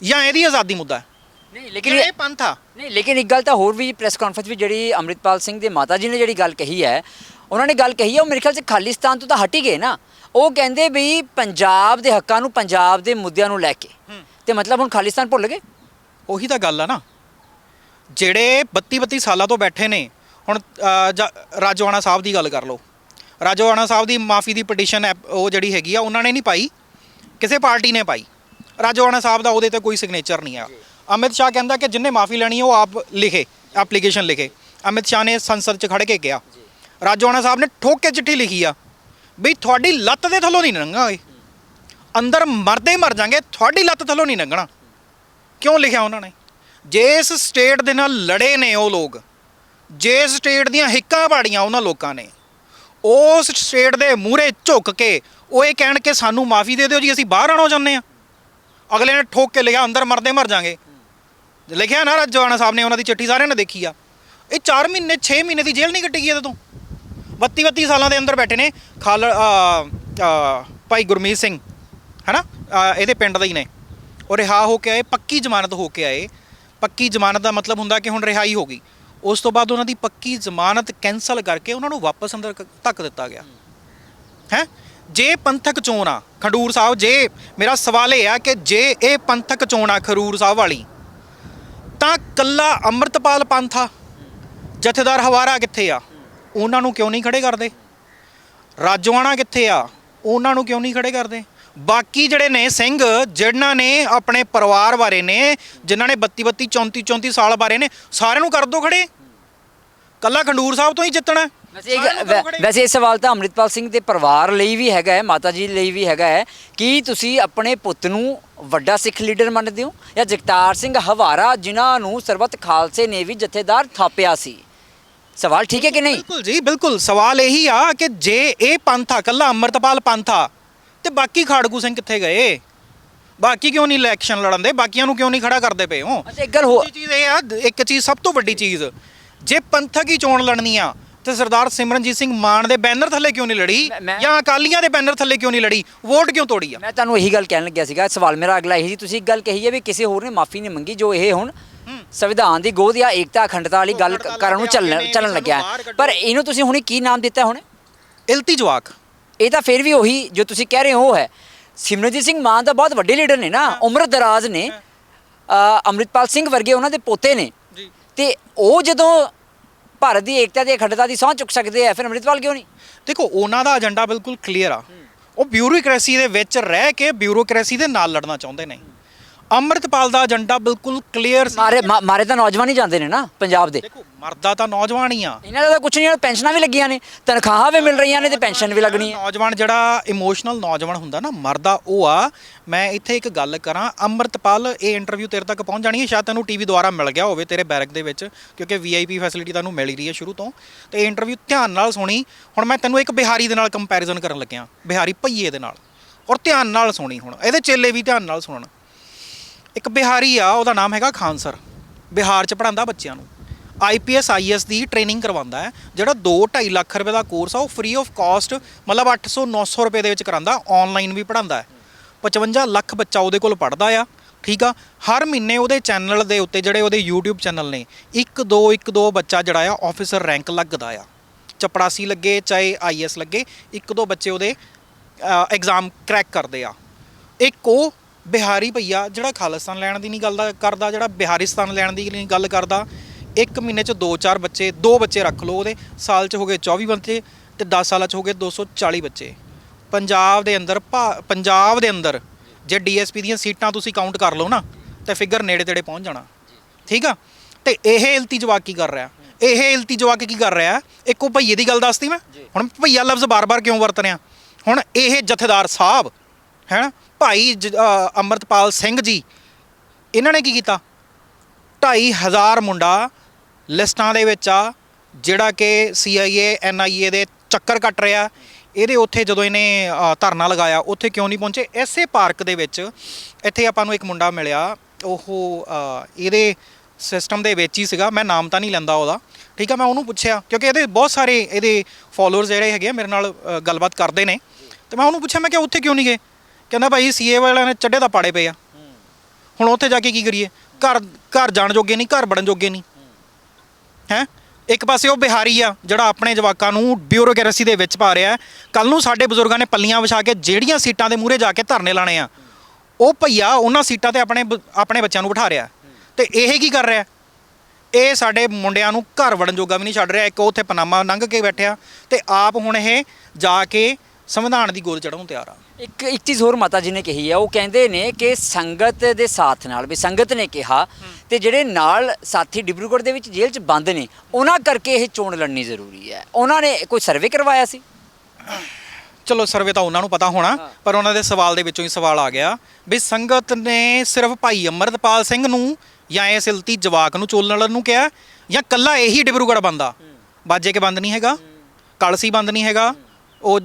[SPEAKER 1] ਜਾਂ ਇਹਦੀ ਆਜ਼ਾਦੀ ਮੁੱਦਾ
[SPEAKER 4] ਨਹੀਂ ਲੇਕਿਨ ਇਹ
[SPEAKER 1] ਪੰਥ ਆ।
[SPEAKER 4] ਨਹੀਂ ਲੇਕਿਨ ਇੱਕ ਗੱਲ ਤਾਂ ਹੋਰ ਵੀ ਪ੍ਰੈਸ ਕਾਨਫਰੰਸ ਵਿੱਚ ਜਿਹੜੀ ਅੰਮ੍ਰਿਤਪਾਲ ਸਿੰਘ ਦੇ ਮਾਤਾ ਜੀ ਨੇ ਜਿਹੜੀ ਗੱਲ ਕਹੀ ਹੈ ਉਹਨਾਂ ਨੇ ਗੱਲ ਕਹੀ ਹੈ ਉਹ ਮੇਰੇ ਖਿਆਲ 'ਚ ਖਾਲਿਸਤਾਨ ਤੋਂ ਤਾਂ ਹਟ ਹੀ ਗਏ ਨਾ। ਉਹ ਕਹਿੰਦੇ ਵੀ ਪੰਜਾਬ ਦੇ ਹੱਕਾਂ ਨੂੰ ਪੰਜਾਬ ਦੇ ਮੁੱਦਿਆਂ ਨੂੰ ਲੈ ਕੇ। ਤੇ ਮਤਲਬ ਹੁਣ ਖਾਲਿਸਤਾਨ ਭੁੱਲ ਗਏ?
[SPEAKER 1] ਉਹੀ ਤਾਂ ਗੱਲ ਆ ਨਾ। ਜਿਹੜੇ 32 32 ਸਾਲਾਂ ਤੋਂ ਬੈਠੇ ਨੇ ਹੁਣ ਰਾਜੋਆਣਾ ਸਾਹਿਬ ਦੀ ਗੱਲ ਕਰ ਲਓ। ਰਾਜੋਆਣਾ ਸਾਹਿਬ ਦੀ ਮਾਫੀ ਦੀ ਪਟੀਸ਼ਨ ਉਹ ਜਿਹੜੀ ਹੈਗੀ ਆ ਉਹਨਾਂ ਨੇ ਨਹੀਂ ਪਾਈ। ਕਿਸੇ ਪਾਰਟੀ ਨੇ ਪਾਈ। ਰਾਜੋਆਣਾ ਸਾਹਿਬ ਦਾ ਉਹਦੇ ਤੇ ਕੋਈ ਸਿਗਨੇਚਰ ਨਹੀਂ ਆ। ਅਮਿਤ ਸ਼ਾਹ ਕਹਿੰਦਾ ਕਿ ਜਿੰਨੇ ਮਾਫੀ ਲੈਣੀ ਹੈ ਉਹ ਆਪ ਲਿਖੇ ਐਪਲੀਕੇਸ਼ਨ ਲਿਖੇ। ਅਮਿਤ ਸ਼ਾਹ ਨੇ ਸੰਸਦ 'ਚ ਖੜ ਕੇ ਕਿਹਾ। ਰਾਜੋਆਣਾ ਸਾਹਿਬ ਨੇ ਠੋਕ ਕੇ ਚਿੱਠੀ ਲਿਖੀ ਆ ਵੀ ਤੁਹਾਡੀ ਲੱਤ ਦੇ ਥੱਲੋਂ ਨਹੀਂ ਲੰਘਾਂਗੇ ਅੰਦਰ ਮਰਦੇ ਮਰ ਜਾਾਂਗੇ ਤੁਹਾਡੀ ਲੱਤ ਥੱਲੋਂ ਨਹੀਂ ਲੰਘਣਾ ਕਿਉਂ ਲਿਖਿਆ ਉਹਨਾਂ ਨੇ? ਜਿਸ ਸਟੇਟ ਦੇ ਨਾਲ ਲੜੇ ਨੇ ਉਹ ਲੋਕ ਜਿਸ ਸਟੇਟ ਦੀਆਂ ਹਿੱਕਾਂ ਪਾੜੀਆਂ ਉਹਨਾਂ ਲੋਕਾਂ ਨੇ ਉਸ ਸਟੇਟ ਦੇ ਮੂਹਰੇ ਝੁੱਕ ਕੇ ਉਹ ਇਹ ਕਹਿਣ ਕਿ ਸਾਨੂੰ ਮਾਫੀ ਦੇ ਦਿਓ ਜੀ ਅਸੀਂ ਬਾਹਰ ਆਣੋ ਜਾਂਦੇ ਆ ਅਗਲੇ ਨੇ ਠੋਕ ਕੇ ਲਿਖਿਆ ਅੰਦਰ ਮਰਦੇ ਮਰ ਜਾਾਂਗੇ। ਲਿਖਿਆ ਨਾ ਰਾਜਵਾਨਾ ਸਾਹਿਬ ਨੇ ਉਹਨਾਂ ਦੀ ਚਿੱਠੀ ਸਾਰਿਆਂ ਨੇ ਦੇਖੀ ਆ। ਇਹ 4 ਮਹੀਨੇ 6 ਮਹੀਨੇ ਦੀ ਜੇਲ੍ਹ ਨਹੀਂ ਕੱਟੀ ਗਈ ਇਹਦੇ ਤੋਂ। 32 32 ਸਾਲਾਂ ਦੇ ਅੰਦਰ ਬੈਠੇ ਨੇ ਖਾਲ ਭਾਈ ਗੁਰਮੀਤ ਸਿੰਘ ਹੈਨਾ? ਅ, ਇਹਦੇ ਪਿੰਡ ਦਾ ਹੀ ਨੇ। ਉਹ ਰਿਹਾ ਹੋ ਕੇ ਆਏ ਪੱਕੀ ਜ਼ਮਾਨਤ ਹੋ ਕੇ ਆਏ। ਪੱਕੀ ਜ਼ਮਾਨਤ ਦਾ ਮਤਲਬ ਹੁੰਦਾ ਕਿ ਹੁਣ ਰਿਹਾਈ ਹੋ ਗਈ। ਉਸ ਤੋਂ ਬਾਅਦ ਉਹਨਾਂ ਦੀ ਪੱਕੀ ਜ਼ਮਾਨਤ ਕੈਨਸਲ ਕਰਕੇ ਉਹਨਾਂ ਨੂੰ ਵਾਪਸ ਅੰਦਰ ਧੱਕ ਦਿੱਤਾ ਗਿਆ। ਹੈ? ਜੇ ਪੰਥਕ ਚੋਣ ਆ, ਖਡੂਰ ਸਾਹਿਬ, ਜੇ, ਮੇਰਾ ਸਵਾਲ ਇਹ ਆ ਕਿ ਜੇ ਇਹ ਪੰਥਕ ਚੋਣ ਆ ਖਡੂਰ ਸਾਹਿਬ ਵਾਲੀ, ਤਾਂ ਕੱਲਾ ਅੰਮ੍ਰਿਤਪਾਲ ਪੰਥ ਆ? ਜਥੇਦਾਰ ਹਵਾਰਾ ਕਿੱਥੇ ਆ? ਉਹਨਾਂ ਨੂੰ ਕਿਉਂ ਨਹੀਂ ਖੜੇ ਕਰਦੇ? ਰਾਜਵਾਣਾ ਕਿੱਥੇ ਆ? ਉਹਨਾਂ ਨੂੰ ਕਿਉਂ ਨਹੀਂ ਖੜੇ ਕਰਦੇ? ਬਾਕੀ ਜਿਹੜੇ ਨੇ ਸਿੰਘ ਜਿਨ੍ਹਾਂ ਨੇ ਆਪਣੇ ਪਰਿਵਾਰ ਬਾਰੇ ਨੇ ਜਿਨ੍ਹਾਂ ਨੇ 32 32 34 34 ਸਾਲ ਬਾਰੇ ਨੇ ਸਾਰਿਆਂ ਨੂੰ ਕਰ ਦੋ ਖੜੇ। ਕੱਲਾ ਖੰਡੂਰ ਸਾਹਿਬ ਤੋਂ ਹੀ ਜਿੱਤਣਾ।
[SPEAKER 4] ਵੈਸੇ ਇਹ। ਵੈਸੇ ਸਵਾਲ ਤਾਂ ਅੰਮ੍ਰਿਤਪਾਲ ਸਿੰਘ ਦੇ ਪਰਿਵਾਰ ਲਈ ਵੀ ਹੈਗਾ ਹੈ ਮਾਤਾ ਜੀ ਲਈ ਵੀ ਹੈਗਾ ਹੈ ਕਿ ਤੁਸੀਂ ਆਪਣੇ ਪੁੱਤ ਨੂੰ ਵੱਡਾ ਸਿੱਖ ਲੀਡਰ ਮੰਨਦੇ ਹੋ? ਜਾਂ ਜਗਤਾਰ ਸਿੰਘ ਹਵਾਰਾ ਜਿਨ੍ਹਾਂ ਨੂੰ ਸਰਬੱਤ ਖਾਲਸੇ ਨੇ ਵੀ ਜਥੇਦਾਰ ਥਾਪਿਆ ਸੀ? ਸਵਾਲ ਠੀਕ ਹੈ ਕਿ ਨਹੀਂ?
[SPEAKER 1] ਬਿਲਕੁਲ ਜੀ ਬਿਲਕੁਲ। ਸਵਾਲ ਇਹੀ ਆ ਕਿ ਜੇ ਇਹ ਪੰਥ ਆ ਕੱਲਾ ਅੰਮ੍ਰਿਤਪਾਲ ਪੰਥ ਆ ਤੇ ਬਾਕੀ ਖਾੜਕੂ ਸਿੰਘ ਕਿੱਥੇ ਗਏ? ਬਾਕੀ ਕਿਉਂ ਨਹੀਂ ਇਲੈਕਸ਼ਨ ਲੜਨ ਦੇ? ਬਾਕੀਆਂ ਨੂੰ ਕਿਉਂ ਨਹੀਂ ਖੜਾ ਕਰਦੇ ਪਏ ਹੋ?
[SPEAKER 4] ਅੱਛਾ ਇੱਕ ਗੱਲ ਹੋ
[SPEAKER 1] ਦੂਜੀ ਚੀਜ਼ ਇਹ ਆ ਇੱਕ ਚੀਜ਼ ਸਭ ਤੋਂ ਵੱਡੀ ਚੀਜ਼ ਜੇ ਪੰਥਕ ਹੀ ਚੋਣ ਲੜਨੀ ਆ ਤੇ ਸਰਦਾਰ ਸਿਮਰਨਜੀਤ ਸਿੰਘ ਮਾਨ ਦੇ ਬੈਨਰ ਥੱਲੇ ਕਿਉਂ ਨਹੀਂ ਲੜੀ?
[SPEAKER 4] ਮੈਂ-
[SPEAKER 1] ਜਾਂ ਅਕਾਲੀਆਂ ਦੇ ਬੈਨਰ ਥੱਲੇ ਕਿਉਂ ਨਹੀਂ ਲੜੀ? ਵੋਟ ਕਿਉਂ ਤੋੜੀ ਆ?
[SPEAKER 4] ਮੈਂ ਤੁਹਾਨੂੰ ਇਹੀ ਗੱਲ ਕਹਿਣ ਲੱਗਿਆ ਸੀਗਾ ਸਵਾਲ ਮੇਰਾ ਅਗਲਾ ਇਹੀ ਸੀ ਤੁਸੀਂ ਇੱਕ ਗੱਲ ਕਹੀ ਹੈ ਵੀ ਕਿਸੇ ਹੋਰ ਨੇ ਮਾਫੀ ਨਹੀਂ ਮੰਗੀ ਜੋ ਇਹ ਹੁਣ ਸੰਵਿਧਾਨ ਦੀ ਗੋਦ ਜਾਂ ਏਕਤਾ ਅਖੰਡਤਾ ਵਾਲੀ ਗੱਲ ਕਰਨ ਨੂੰ ਚੱਲਣ ਚੱਲਣ ਲੱਗਿਆ। ਪਰ ਇਹਨੂੰ ਤੁਸੀਂ ਹੁਣੇ ਕੀ ਨਾਮ ਦਿੱਤਾ ਹੁਣ?
[SPEAKER 1] ਇਲਤੀ ਜਵਾਕ।
[SPEAKER 4] ਇਹ ਤਾਂ ਫਿਰ ਵੀ ਉਹੀ ਜੋ ਤੁਸੀਂ ਕਹਿ ਰਹੇ ਹੋ ਉਹ ਹੈ। ਸਿਮਰਨਜੀਤ ਸਿੰਘ ਮਾਨ ਤਾਂ ਬਹੁਤ ਵੱਡੇ ਲੀਡਰ ਨੇ ਨਾ ਉਮਰ ਦਰਾਜ਼ ਨੇ। ਅੰਮ੍ਰਿਤਪਾਲ ਸਿੰਘ ਵਰਗੇ ਉਹਨਾਂ ਦੇ ਪੋਤੇ ਨੇ।
[SPEAKER 1] ਜੀ।
[SPEAKER 4] ਤੇ ਉਹ ਜਦੋਂ ਭਾਰਤ ਦੀ ਏਕਤਾ ਦੀ ਅਖੰਡਤਾ ਦੀ ਸਹੁੰ ਚੁੱਕ ਸਕਦੇ ਆ ਫਿਰ ਅੰਮ੍ਰਿਤਪਾਲ ਕਿਉਂ ਨਹੀਂ?
[SPEAKER 1] ਦੇਖੋ ਉਹਨਾਂ ਦਾ ਏਜੰਡਾ ਬਿਲਕੁਲ ਕਲੀਅਰ ਆ। ਉਹ ਬਿਊਰੋਕ੍ਰੇਸੀ ਦੇ ਵਿੱਚ ਰਹਿ ਕੇ ਬਿਊਰੋਕ੍ਰੇਸੀ ਦੇ ਨਾਲ ਲੜਨਾ ਚਾਹੁੰਦੇ ਨੇ। ਅੰਮ੍ਰਿਤਪਾਲ ਦਾ ਏਜੰਡਾ ਬਿਲਕੁਲ ਕਲੀਅਰ ਸੀ।
[SPEAKER 4] ਮਾਰੇ ਮਾ- ਮਾਰੇ ਤਾਂ ਨੌਜਵਾਨ ਹੀ ਜਾਂਦੇ ਨੇ ਨਾ ਪੰਜਾਬ ਦੇ।
[SPEAKER 1] ਦੇਖੋ ਮਰਦਾ ਤਾਂ ਨੌਜਵਾਨ ਹੀ ਆ।
[SPEAKER 4] ਇਹਨਾਂ ਦਾ ਤਾਂ ਕੁਝ ਨਹੀਂ ਪੈਨਸ਼ਨਾਂ ਵੀ ਲੱਗੀਆਂ ਨੇ ਤਨਖਾਹਾਂ ਵੀ ਮਿਲ ਰਹੀਆਂ ਨੇ ਤੇ ਪੈਨਸ਼ਨ ਵੀ ਲੱਗਣੀ ਹੈ।
[SPEAKER 1] ਨੌਜਵਾਨ ਜਿਹੜਾ ਇਮੋਸ਼ਨਲ ਨੌਜਵਾਨ ਹੁੰਦਾ ਨਾ ਮਰਦਾ ਉਹ ਆ। ਮੈਂ ਇੱਥੇ ਇੱਕ ਗੱਲ ਕਰਾਂ ਅੰਮ੍ਰਿਤਪਾਲ ਇਹ ਇੰਟਰਵਿਊ ਤੇਰੇ ਤੱਕ ਪਹੁੰਚ ਜਾਣੀ ਹੈ? ਸ਼ਾਇਦ ਤੈਨੂੰ ਟੀਵੀ ਦੁਆਰਾ ਮਿਲ ਗਿਆ ਹੋਵੇ ਤੇਰੇ ਬੈਰਕ ਦੇ ਵਿੱਚ ਕਿਉਂਕਿ ਵੀਆਈਪੀ ਫੈਸਿਲਿਟੀ ਤੁਹਾਨੂੰ ਮਿਲ ਹੀ ਰਹੀ ਹੈ ਸ਼ੁਰੂ ਤੋਂ। ਤੇ ਇਹ ਇੰਟਰਵਿਊ ਧਿਆਨ ਨਾਲ ਸੁਣੀ। ਹੁਣ ਮੈਂ ਤੈਨੂੰ ਇੱਕ ਬਿਹਾਰੀ ਦੇ ਨਾਲ ਕੰਪੈਰੀਜ਼ਨ ਕਰਨ ਲੱਗਿਆ ਬਿਹਾਰੀ ਭਈਏ ਦੇ ਨਾਲ। ਔਰ ਧਿਆਨ ਨਾਲ ਸੁਣੀ ਹੁਣ ਇਹਦੇ ਚੇਲੇ ਵੀ ਧਿਆਨ ਨਾਲ ਸੁਣਨ। ਇੱਕ ਬਿਹਾਰੀ ਆ, ਉਹਦਾ ਨਾਮ ਹੈਗਾ ਖਾਨ ਸਰ। ਬਿਹਾਰ ਚ ਪੜਾਉਂਦਾ ਬੱਚਿਆਂ ਨੂੰ। ਆਈਪੀਐਸ ਆਈਐਸ ਦੀ ਟ੍ਰੇਨਿੰਗ ਕਰਵਾਉਂਦਾ ਹੈ, ਜਿਹੜਾ 2.5 ਲੱਖ ਰੁਪਏ ਦਾ ਕੋਰਸ ਆ, ਉਹ ਫ੍ਰੀ ਆਫ ਕਾਸਟ ਮਤਲਬ 800 900 ਰੁਪਏ ਦੇ ਵਿੱਚ ਕਰਾਉਂਦਾ ਆਨਲਾਈਨ ਵੀ ਪੜਾਉਂਦਾ ਹੈ। 55 ਲੱਖ ਬੱਚਾ ਉਹਦੇ ਕੋਲ ਪੜਦਾ ਆ, ਠੀਕ ਆ? ਹਰ ਮਹੀਨੇ ਉਹਦੇ ਚੈਨਲ ਦੇ ਉੱਤੇ, ਜਿਹੜੇ ਉਹਦੇ YouTube ਚੈਨਲ ਨੇ, ਇੱਕ ਦੋ ਇੱਕ ਦੋ ਬੱਚਾ ਜਿਹੜਾ ਆ ਆਫੀਸਰ ਰੈਂਕ ਲੱਗਦਾ ਆ। ਚਪੜਾਸੀ ਲੱਗੇ, ਚਾਹੇ ਆਈਐਸ ਲੱਗੇ, ਇੱਕ ਦੋ ਬੱਚੇ ਉਹਦੇ ਐਗਜ਼ਾਮ ਕਰੈਕ ਕਰਦੇ ਆ। ਇੱਕ ਉਹ ਬਿਹਾਰੀ ਭਈਆ ਜਿਹੜਾ ਖਾਲਿਸਤਾਨ ਲੈਣ ਦੀ ਨਹੀਂ ਗੱਲ ਦਾ ਕਰਦਾ ਜਿਹੜਾ ਬਿਹਾਰਿਸਤਾਨ ਲੈਣ ਦੀ ਨਹੀਂ ਗੱਲ ਕਰਦਾ ਇੱਕ ਮਹੀਨੇ ਚ ਦੋ ਚਾਰ ਬੱਚੇ ਦੋ ਬੱਚੇ ਰੱਖ ਲਓ ਉਹਦੇ ਸਾਲ ਚ ਹੋ ਗਏ 24 ਬੱਚੇ ਤੇ 10 ਸਾਲਾਂ ਚ ਹੋ ਗਏ 240 ਬੱਚੇ। ਪੰਜਾਬ ਦੇ ਅੰਦਰ ਪੰਜਾਬ ਦੇ ਅੰਦਰ ਜੇ ਡੀਐਸਪੀ ਦੀਆਂ ਸੀਟਾਂ ਤੁਸੀਂ ਕਾਊਂਟ ਕਰ ਲਓ ਨਾ ਤੇ ਫਿਗਰ ਨੇੜੇ ਤੇੜੇ ਪਹੁੰਚ ਜਾਣਾ। ਠੀਕ ਆ? ਤੇ ਇਹ ਇਲਤੀ ਜਵਾਕ ਕੀ ਕਰ ਰਿਹਾ? ਇਹ ਇਲਤੀ ਜਵਾਕ ਕੀ ਕਰ ਰਿਹਾ? ਇੱਕੋ ਭਈਏ ਦੀ ਗੱਲ ਦੱਸਤੀ ਮੈਂ? ਹੁਣ ਭਈਆ ਲਫ਼ਜ਼ ਬਾਰ-ਬਾਰ ਕਿਉਂ ਵਰਤ ਰਿਹਾ? ਹੁਣ ਇਹ ਜਥੇਦਾਰ ਸਾਹਿਬ ਹੈ? ਨਾ ਭਾਈ ਜ- ਅ, ਅੰਮ੍ਰਿਤਪਾਲ ਸਿੰਘ ਜੀ ਇਹਨਾਂ ਨੇ ਕੀ ਕੀਤਾ? 2500 ਮੁੰਡਾ ਲਿਸਟਾਂ ਦੇ ਵਿੱਚ ਆ ਜਿਹੜਾ ਕਿ CIA NIA ਦੇ ਚੱਕਰ ਕੱਟ ਰਿਹਾ। ਇਹਦੇ ਉੱਥੇ ਜਦੋਂ ਇਹਨੇ ਅ, ਧਰਨਾ ਲਗਾਇਆ ਉੱਥੇ ਕਿਉਂ ਨਹੀਂ ਪਹੁੰਚੇ? ਐਸੇ ਪਾਰਕ ਦੇ ਵਿੱਚ ਇੱਥੇ ਆਪਾਂ ਨੂੰ ਇੱਕ ਮੁੰਡਾ ਮਿਲਿਆ। ਉਹ ਅ, ਇਹਦੇ ਸਿਸਟਮ ਦੇ ਵਿੱਚ ਹੀ ਸੀਗਾ। ਮੈਂ ਨਾਮ ਤਾਂ ਨਹੀਂ ਲੈਂਦਾ ਉਹਦਾ। ਠੀਕ ਆ ਮੈਂ ਉਹਨੂੰ ਪੁੱਛਿਆ ਕਿਉਂਕਿ ਇਹਦੇ ਬਹੁਤ ਸਾਰੇ ਇਹਦੇ ਫਾਲੋਅਰਸ ਜਿਹੜੇ ਹੈਗੇ ਆ ਮੇਰੇ ਨਾਲ ਅ, ਗੱਲਬਾਤ ਕਰਦੇ ਨੇ। ਤੇ ਮੈਂ ਉਹਨੂੰ ਪੁੱਛਿਆ ਮੈਂ ਕਿ ਉੱਥੇ ਕਿਉਂ ਨਹੀਂ ਗਏ? ਕਹਿੰਦਾ ਭਾਈ ਸੀਏ ਵਾਲਿਆਂ ਨੇ ਚੱਡੇ ਤਾਂ ਪਾੜੇ ਪਏ ਆ। ਹੁਣ ਉੱਥੇ ਜਾ ਕੇ ਕੀ ਕਰੀਏ? ਘਰ ਘਰ ਜਾਣ ਜੋਗੇ ਨਹੀਂ, ਘਰ ਵੜਨ ਜੋਗੇ ਨਹੀਂ। ਹੈ? ਇੱਕ ਪਾਸੇ ਉਹ ਬਿਹਾਰੀ ਆ, ਜਿਹੜਾ ਆਪਣੇ ਜਵਾਕਾਂ ਨੂੰ ਬਿਊਰੋਕ੍ਰੇਸੀ ਦੇ ਵਿੱਚ ਪਾ ਰਿਹਾ ਕੱਲ ਨੂੰ ਸਾਡੇ ਬਜ਼ੁਰਗਾਂ ਨੇ ਪੱਲੀਆਂ ਵਿਛਾ ਕੇ ਜਿਹੜੀਆਂ ਸੀਟਾਂ ਦੇ ਮੂਹਰੇ ਜਾ ਕੇ ਧਰਨੇ ਲਾਣੇ ਆ। ਉਹ ਭਈਆ ਉਹਨਾਂ ਸੀਟਾਂ ਤੇ ਆਪਣੇ ਬ- ਆਪਣੇ ਬੱਚਿਆਂ ਨੂੰ ਬਿਠਾ ਰਿਹਾ ਤੇ ਇਹ ਕੀ ਕਰ ਰਿਹਾ ਇਹ ਸਾਡੇ ਮੁੰਡਿਆਂ ਨੂੰ ਘਰ ਵੜਨ ਜੋਗਾ ਵੀ ਨਹੀਂ ਛੱਡ ਰਿਹਾ। ਇੱਕ ਉੱਥੇ ਪਨਾਮਾ ਲੰਘ ਕੇ ਬੈਠਿਆ। ਤੇ ਆਪ ਹੁਣ ਇਹ ਜਾ ਕੇ ਸੰਵਿਧਾਨ ਦੀ ਗੋਦ ਨੂੰ ਤਿਆਰ ਆ।
[SPEAKER 4] ਇੱਕ ਇੱਕ ਚੀਜ਼ ਹੋਰ ਮਾਤਾ ਜੀ ਨੇ ਕਹੀ ਹੈ ਉਹ ਕਹਿੰਦੇ ਨੇ ਕਿ ਸੰਗਤ ਦੇ ਸਾਥ ਨਾਲ ਵੀ ਸੰਗਤ ਨੇ ਕਿਹਾ ਤੇ ਜਿਹੜੇ ਨਾਲ ਸਾਥੀ ਡਿਬਰੂਗੜ੍ਹ ਦੇ ਵਿੱਚ ਜੇਲ੍ਹ 'ਚ ਬੰਦ ਨੇ ਉਹਨਾਂ ਕਰਕੇ ਇਹ ਚੋਣ ਲੜਨੀ ਜ਼ਰੂਰੀ ਹੈ। ਉਹਨਾਂ ਨੇ ਕੋਈ ਸਰਵੇ ਕਰਵਾਇਆ ਸੀ?
[SPEAKER 1] ਚਲੋ ਸਰਵੇ ਤਾਂ ਉਹਨਾਂ ਨੂੰ ਪਤਾ ਹੋਣਾ ਪਰ ਉਹਨਾਂ ਦੇ ਸਵਾਲ ਦੇ ਵਿੱਚੋਂ ਹੀ ਸਵਾਲ ਆ ਗਿਆ ਵੀ ਸੰਗਤ ਨੇ ਸਿਰਫ ਭਾਈ ਅਮਰਤਪਾਲ ਸਿੰਘ ਨੂੰ ਜਾਂ ਇਸ ਇਲਤੀ ਜਵਾਕ ਨੂੰ ਚੋਣ ਲੜਨ ਨੂੰ ਕਿਹਾ ਜਾਂ ਕੱਲਾ ਇਹੀ ਡਿਬਰੂਗੜ੍ਹ ਬੰਦਾ ਬਾਜੇ ਕੇ ਬੰਦ ਨਹੀਂ ਹੈਗਾ? ਕਲਸੀ ਬੰਦ ਨਹੀਂ ਹੈਗਾ? ਉਹ